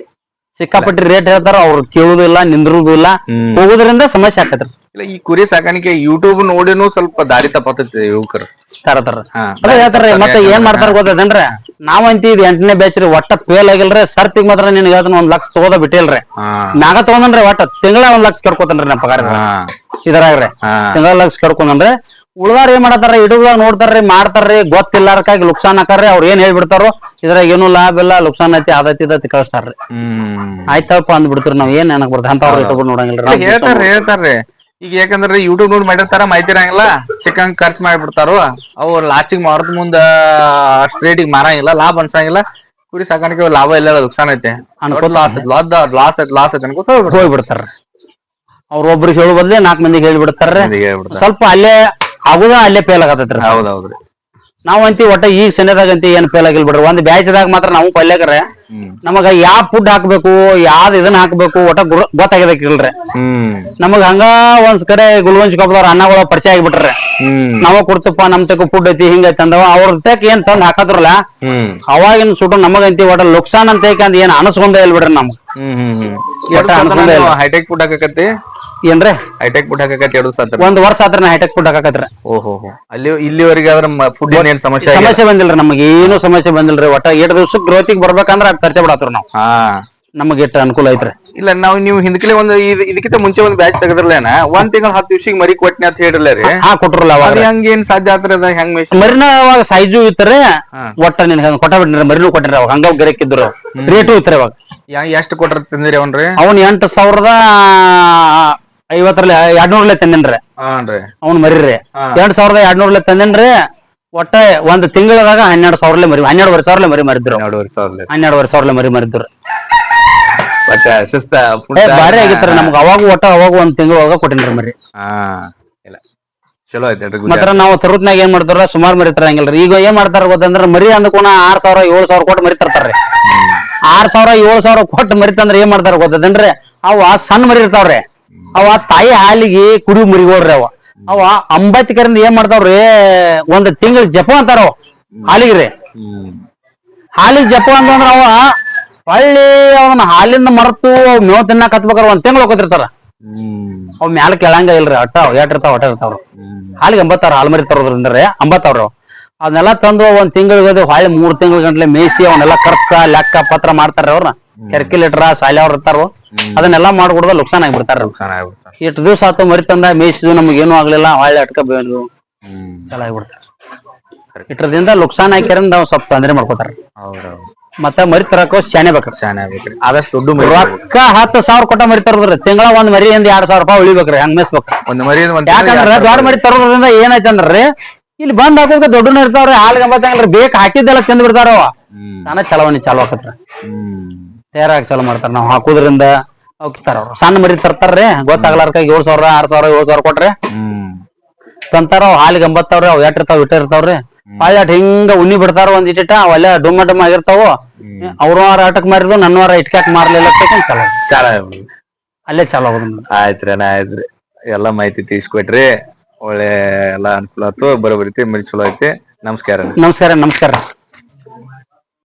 ಸಿಕ್ಕಾಪಟ್ಟಿ ರೇಟ್ ಹೇಳ್ತಾರ ಅವ್ರು ಕೇಳುದು ಇಲ್ಲ ಹೋಗುದರಿಂದ ಇಲ್ಲ ಹ್ಮ್. ಹೋಗುದ್ರಿಂದ ಸಮಸ್ಯೆ ಆಕತ್ರಿ ಇಲ್ಲ ಈ ಕುರಿ ಸಾಕಾಣಿಕೆ ಯೂಟ್ಯೂಬ್ ನೋಡಿನೂ ಸ್ವಲ್ಪ ದಾರಿ ತಪ್ಪತೈತಿ ಯುವಕರು. ತರ ತರ. ಹೇಳ್ತಾರ ಅದೇ ಹೇಳ್ತಾರ್ರಿ ಮತ್ತೆ ಏನ್ ಮಾಡ್ತಾರ ಗೊತ್ತದೇನ್ರ ನಾವಂತಿ ಇದು ಎಂಟನೇ ಬ್ಯಾಚ್ ರೀ ಒಟ್ಟ ಫೇಲ್ ಆಗಿಲ್ರಿ ಸರ್ತಿಗ್ ಮಾತ್ರ ನಿನ್ಗೆ ಹೇಳ್ತಾನ ಒಂದ್ ಲಕ್ಷ ತಗೋದ ಬಿಟ್ಟಿಲ್ರಿ. ನಾಗ ತಗೊಂಡ್ರಿ ಒಟ್ಟ ತಿಂಗಳ ಒಂದ್ ಲಕ್ಷ ಕರ್ಕೋತನ್ರಿ ನಮ್ಮ ಪಗಾರ. ಇದ್ರಾಗ್ರಿ. ತಿಂಗಳ ಲಕ್ಷ ಕರ್ಕೊಂಡ್ರೆ ಉಳ್ದಾರ ಏನ್ ಮಾಡತಾರ ಇಡುವಾಗ ನೋಡ್ತಾರ್ರಿ ಮಾಡ್ತಾರ್ರಿ ಗೊತ್ತಿಲ್ಲಾರಕ್ಕಾಗಿ ಲುಕ್ಸಾನ್ ಹಾಕಾರ್ರಿ ಅವ್ರ ಏನ್ ಹೇಳ್ಬಿಡ್ತಾರೋ ಇದ್ರಾಗ ಏನು ಲಾಭ ಇಲ್ಲ ಲುಕ್ಸಾನ್ ಐತಿ ಅದೈತಿ ಇದೈತಿ ಕಳಿಸ್ತಾರ್ರಿ. ಹ್ಮ್. ಆಯ್ತಪ್ಪ ಅಂದ್ಬಿಡ್ತೀರಿ ನಾವ್ ಏನ್ ಏನಕ್ ಬರ್ತಾ ಅಂತ ಅವ್ರ ಯೂಟ್ಯೂಬ್ ನೋಡಂಗಿಲ್ರಿ ಹೇಳ್ತಾರ್ರಿ ಹೇಳ್ತಾರ್ರಿ. ಈಗ ಯಾಕಂದ್ರೆ ಯೂಟ್ಯೂಬ್ ನೋಡಿ ಮಾಡಿರ್ತಾರ ಮಾಹಿತಿ ಇರಂಗಿಲ್ಲ ಚಿಕ್ಕಂಗ್ ಖರ್ಚು ಮಾಡ್ಬಿಡ್ತಾರು ಅವು ಲಾಸ್ಟಿಗ್ ಮಾರದ ಮುಂದ ಸ್ಟ್ರೇಟ್ ಮಾರಂಗಿಲ್ಲ ಲಾಭ ಅನ್ಸಂಗಿಲ್ಲ ಕುರಿ ಸಾಕಾಣಿಕೆ ಲಾಭ ಇಲ್ಲ ನುಕ್ಸಾನ್ ಐತೆ. ಅನ್ಕೋತ ಲಾಸ್ ಲಾಸ್ ಲಾಸ್ ಐತ್ ಲಾಸ್ ಐತೆ ಅನ್ಕೋತ ಹೋಗ್ಬಿಡ್ತಾರೆ. ಅವ್ರ ಒಬ್ರಿಗೆ ಹೇಳು ಬದ್ಲೆ ನಾಲ್ಕು ಮಂದಿಗೆ ಹೇಳ್ಬಿಡ್ತಾರ್ರಿ. ಸ್ವಲ್ಪ ಅಲ್ಲೇ ಆಗುದ ಅಲ್ಲೇ ಫೇಲ್ ಆಗತ್ತ ಹೌದೌದ್ರಿ. ನಾವ್ ಅಂತಿ ಒಟ್ಟ ಈಗ ಸಣ್ಣದಾಗ ಅಂತಿ ಏನ್ ಫೇಲ್ ಆಗಿಲ್ ಬಿಡ್ರಿ ಒಂದ್ ಬ್ಯಾಚ್ದಾಗ ಮಾತ್ರ ನಾವು ಪಲ್ಯಕರ ನಮಗ ಯಾವ ಫುಡ್ ಹಾಕ್ಬೇಕು ಯಾವ್ದ್ ಇದನ್ನ ಹಾಕ್ಬೇಕು ಒಟ್ಟ ಗೊತ್ತಾಗಿದಕ್ಕಿಲ್ರಿ ನಮಗ್ ಹಂಗ ಒಂದ್ ಕಡೆ ಗುಲ್ವಂಜ್ ಕೊಪ್ಪದವ್ರ ಅನ್ನಗಳ ಪರಿಚಯ ಆಗಿಬಿಟ್ರಿ. ನಾವ ಕೊಡ್ತಪ್ಪ ನಮ್ ತಕ ಫುಡ್ ಐತಿ ಹಿಂಗ ತಂದವ ಅವ್ರ ತಕ ಏನ್ ತಂದ್ ಹಾಕದ್ರಲ್ಲ ಅವಾಗಿನ ಸುಟ್ಟು ನಮಗಂತಿ ಒಟ್ಟ ಲುಕ್ಸಾನ್ ಅಂತ ಏನ್ ಅನಸ್ಕೊಂಡ ಇಲ್ ಬಿಡ್ರಿ ನಮ್ಗ್ ಹೈಟೆಕ್ ಫುಡ್ ಹಾಕಕತ್ತಿ. ಏನ್ರಿ? ಹೈಟೆಕ್ ಫುಡ್ ಹಾಕಕತ್ತಿ ಎರಡು ಸತ್ರ ಒಂದ್ ವರ್ಷ ಆದ್ರ ಹೈಟೆಕ್ ಫುಡ್ ಹಾಕತ್ರಿ ಓಹೋ ಅಲ್ಲಿ ಇಲ್ಲಿವರೆಗೆ ಆದ್ರೆ ಫುಡ್ ಏನ್ ಸಮಸ್ಯೆ ಸಮಸ್ಯೆ ಬಂದಿಲ್ರಿ ನಮಗೆ ಏನು ಸಮಸ್ಯೆ ಬಂದಿಲ್ರಿ. ಒಟ್ಟ ಎರಡು ದಿವಸ ಗ್ರೋತಿಗೆ ಬರ್ಬೇಕಂದ್ರ ಅದ್ ಖರ್ಚೆ ಬಿಡತ್ರ ನಾವು. ಹಾ. ನಮಗೆ ಎಷ್ಟು ಅನುಕೂಲ ಐತ್ರಿ. ಇಲ್ಲ ನಾವು ನೀವು ಹಿಂದಕ್ಕೆ ಒಂದು ಇದ್- ಇದಕ್ಕಿಂತ ಮುಂಚೆ ಒಂದು ಬ್ಯಾಚ್ ತೆಗೆದ್ರಲ್ಲೇನ ಒಂದ್ ತಿಂಗಳ ಹತ್ತು ದಿವ್ಸಿಗೆ ಮರಿ ಕೊಟ್ನಿ ಅಂತ ಹೇಳಿರ್ಲ ರೀ ಹಾ ಕೊಟ್ರಲ್ಲ ಅವಾಗ. ಹಂಗೇನ್ ಸಾಧ್ಯ ಆದ್ರೆ ಅದ? ಹೆಂಗ್ ಮರಿನ ಅವಾಗ ಸೈಜು ಇತ್ತರಿ. ಒಟ್ಟ ನಿನ್ಗೆ ಕೊಟ್ಟ ಬಿಡ್ರಿ ಮರಿನೂ ಕೊಟ್ಟಿರಿ ಅವಾಗ. ಹಂಗ ಗರಕ್ಕಿದ್ರು ರೇಟು ಇತ್ರ ಅವಾಗ. ಎಷ್ಟು ಎಷ್ಟ್ ಕೊಟ್ರ ತಂದಿರಿ ಅವನ್ರಿ? ಅವನ್ ಎಂಟು ಸಾವಿರದ ಐವತ್ತರಲ್ಲಿ ಎರಡ್ನೂರ್ಲೆ ತಂದೇನ್ರಿ. ಹಾನ್ರಿ ಅವ್ನ್ ಮರಿರಿ. ಎರಡ್ ಸಾವಿರದ ಎರಡ್ನೂರ್ಲೆ ತಂದೇನ್ರಿ ಒಟ್ಟ ಒಂದ್ ತಿಂಗಳದಾಗ ಹನ್ನೆರಡು ಸಾವಿರಲೆ ಮರಿ ಹನ್ನೆರಡುವರೆ ಸಾವಿರಲೆ ಮರಿ ಮರಿದ್ರು ಎರಡೂವರೆ ಸಾವಿರ ಹನ್ನೆರಡುವರೆ ಸಾವಿರಲೆ ಮರಿ ಮರಿದ್ರು ಬಾರಿ ಶಿಸ್ತ ಏ ಭಾರಿ ಆಗಿತ್ರಿ ನಮ್ಗೆ ಅವಾಗ ಒಟ್ಟ ಅವಾಗ ಒಂದ್ ತಿಂಗಳೊಳಗ ಕೊಟ್ಟಿನ್ರಿ ಮರಿ. ಹಾ ಇಲ್ಲ. ಚಲೋ ಮಾತ್ರ ನಾವು ತರುತ್ನಾಗ ಏನ್ ಮಾಡ್ತಾರ ಸುಮಾರು ಮರಿ ತರಂಗಿಲ್ರಿ. ಈಗ ಏನ್ ಮಾಡ್ತಾರ ಗೊತ್ತಂದ್ರ ಮರಿ ಅಂದಕೋಣ ಆರ್ ಸಾವಿರ ಏಳು ಸಾವಿರ ಕೊಟ್ಟು ಮರಿ ತರ್ತಾರ್ರಿ. ಆರ್ ಸಾವಿರ ಏಳು ಸಾವಿರ ಕೊಟ್ಟು ಮರಿ ತಂದ್ರ ಏನ್ ಮಾಡ್ತಾರ ಗೊತ್ತೇನ್ರೀ ಅವು ಆ ಸಣ್ಣ ಮರಿ ಇರ್ತಾವ್ರಿ. ಅವ ತಾಯಿ ಹಾಲಿಗೆ ಕುಡಿ ಮುರಿಗೋಡ್ರಿ ಅವ. ಅವ ಅಂಬತ್ತಿಕರಿಂದ ಏನ್ ಮಾಡ್ತಾವ್ರಿ? ಒಂದ್ ತಿಂಗಳ ಜಪ ಅಂತಾರ ಹಾಲಿಗ್ರಿ. ಹಾಲಿಗೆ ಜಪ ಅಂತಂದ್ರ ಅವ ಹೊಳ್ಳಿ ಅವನ ಹಾಲಿಂದ ಮರತು ಅವ್ ಮೇವ್ ತಿನ್ನಾಕ ಹತ್ಬೇಕಾರ ಒಂದ್ ತಿಂಗಳು ಹೋಗತಿರ್ತಾರ ಅವ್ ಮ್ಯಾಲ ಕೆಳಂಗ ಇಲ್ರಿ, ಅಟ್ಟ ಎಟ್ಟಿರ್ತಾವ ಅಟ್ಟ ಇರ್ತಾವ್ರು ಹಾಲಿಗೆ ಅಂಬತ್ತಾರ, ಹಾಲ್ ಮರಿ ತರೋದ್ರಿಂದ ಅಂಬತ್ತವ್ರು. ಅದನ್ನೆಲ್ಲ ತಂದು ಒಂದ್ ತಿಂಗಳಿಗೆ ಹೊಳ್ಳಿ ಮೂರ್ ತಿಂಗಳ ಗಂಟ್ಲೆ ಮೇಯಿಸಿ ಅವನ್ನೆಲ್ಲ ಖರ್ಚ, ಲೆಕ್ಕ, ಪತ್ರ ಮಾಡ್ತಾರ ಅವ್ರನ್ನ ಕ್ಯಾಲ್ಕುಲೇಟರ್ ಸಾಲ್ಯಾವ್ರ ಅವ್ರ ಇರ್ತಾರೋ ಅದನ್ನೆಲ್ಲ ಮಾಡ್ಕೊಡ್ದ ಆಗಿಬಿಡ್ತಾರ ನುಕ್ಸಾನ ಆಗ್ಬಿಡ್ತಾರ ಎಷ್ಟು ದಿವಸ ಆತು ಮರಿ ತಂದ ಮೇಯಿಸಿದ್ವು ನಮ್ಗೆ ಏನೂ ಆಗ್ಲಿಲ್ಲ ಹೊಳ್ಳಿ ಅಟ್ಕ ಎಲ್ಲ ಆಗ್ಬಿಡ್ತಾರ ಇಟ್ರದಿಂದ ಲುಕ್ಸಾನ್ ಹಾಕ್ಯಾರಿಂದ ನಾವು ಸ್ವಲ್ಪ ತೊಂದರೆ ಮಾಡ್ಕೋತಾರ ಮತ್ತ ಮತ್ತೆ ಮರಿ ತರಕ ಶಾನೆ ಬೇಕ್ರಿ. ಶಾನೆ ಆಗ್ಬೇಕ್ರಿ ಆದಷ್ಟು ದುಡ್ಡು ಮರಿ ರೊಕ್ಕ ಹತ್ತು ಸಾವಿರ ಕೊಟ್ಟ ಮರಿ ತರೋದ್ರಿ ತಿಂಗಳ ಒಂದ್ ಮರಿಯಿಂದ ಎರಡ್ ಸಾವಿರ ರೂಪಾಯಿ ಉಳಿಬೇಕ್ರಿ ಹಂಗ್ ಮೇಯಿಸ್ಬೇಕು ಒಂದ್ ಮರಿ ಯಾಕಂದ್ರೆ ಯಾಕಂದ್ರ ದೊಡ್ಡ ಮರಿ ತರೋದ್ರಿಂದ ಏನಾಯ್ತಂದ್ರಿ ಇಲ್ಲಿ ಬಂದ್ ಹಾಕೋದ್ ದೊಡ್ಡನ ಇರ್ತಾವ್ರಿ ಹಾಲ್ಗೆ ಬೇಕ್ ಹಾಕಿದ್ದೆಲ್ಲ ತಿಂದ್ ಬಿಡ್ತಾರ. ಅವ ತಾನ ಚಲವಣಿ ಚಾಲು ಹಾಕತ್ರ ಹ್ಮ್. ತಯಾರಾಗಿ ಚಾಲು ಮಾಡ್ತಾರ. ನಾವ್ ಹಾಕೋದ್ರಿಂದ ಹೋಗ್ತಾರ ಅವ್ರು. ಸಣ್ಣ ಮರಿ ತರ್ತಾರ್ರಿ ಗೊತ್ತಾಗ್ಲಾರ್ಕ ಏಳ್ ಸಾವಿರ ಆರ್ ಸಾವಿರ ಏಳ್ ಸಾವಿರ ಕೊಟ್ರಿ. ಹ್ಮ್. ತಂತಾರ ಅವ್ ಹಾಲಿಗೆ ಎಂಬತ್ತವ್ರಿ ಅವ್ ಎಟ್ ಇರ್ತಾವ ಇಟ್ಟ ಇರ್ತಾವ್ರಿ. ಅಟ್ ಹಿಂಗ ಉಣ್ಣಿ ಬಿಡ್ತಾರ ಒಂದ್ ಇಟ್ಟಿಟ ಅವೆಲ್ಲ ಡುಮ್ಮ ಡುಮ್ಮ ಆಗಿರ್ತಾವ. ಅವ್ರ ವಾರ ಆಟಕ್ ಮಾರಿದ್ರು ನನ್ನ ವಾರ ಇಟ್ಕ್ಯಾಕ್ ಮಾರ್ಲಿಲ್ಲ ಚಲೋ ಚಾಲ. ಅಲ್ಲೇ ಚಾಲು ಆಗೋದು ಆಯ್ತ್ರಿ ಅಣ್ಣ ಆಯ್ತ್ರಿ ಎಲ್ಲಾ ಮಾಹಿತಿ ತಿಳಿಸ್ಕೊಟ್ರಿ. ಒಳ್ಳೆ ಎಲ್ಲಾ ಅನುಕೂಲ ಆಯ್ತು ಬರೋಬರಿ ಮರಿ ಚಲೋ ಐತಿ. ನಮಸ್ಕಾರ. ನಮಸ್ಕಾರ ನಮಸ್ಕಾರ.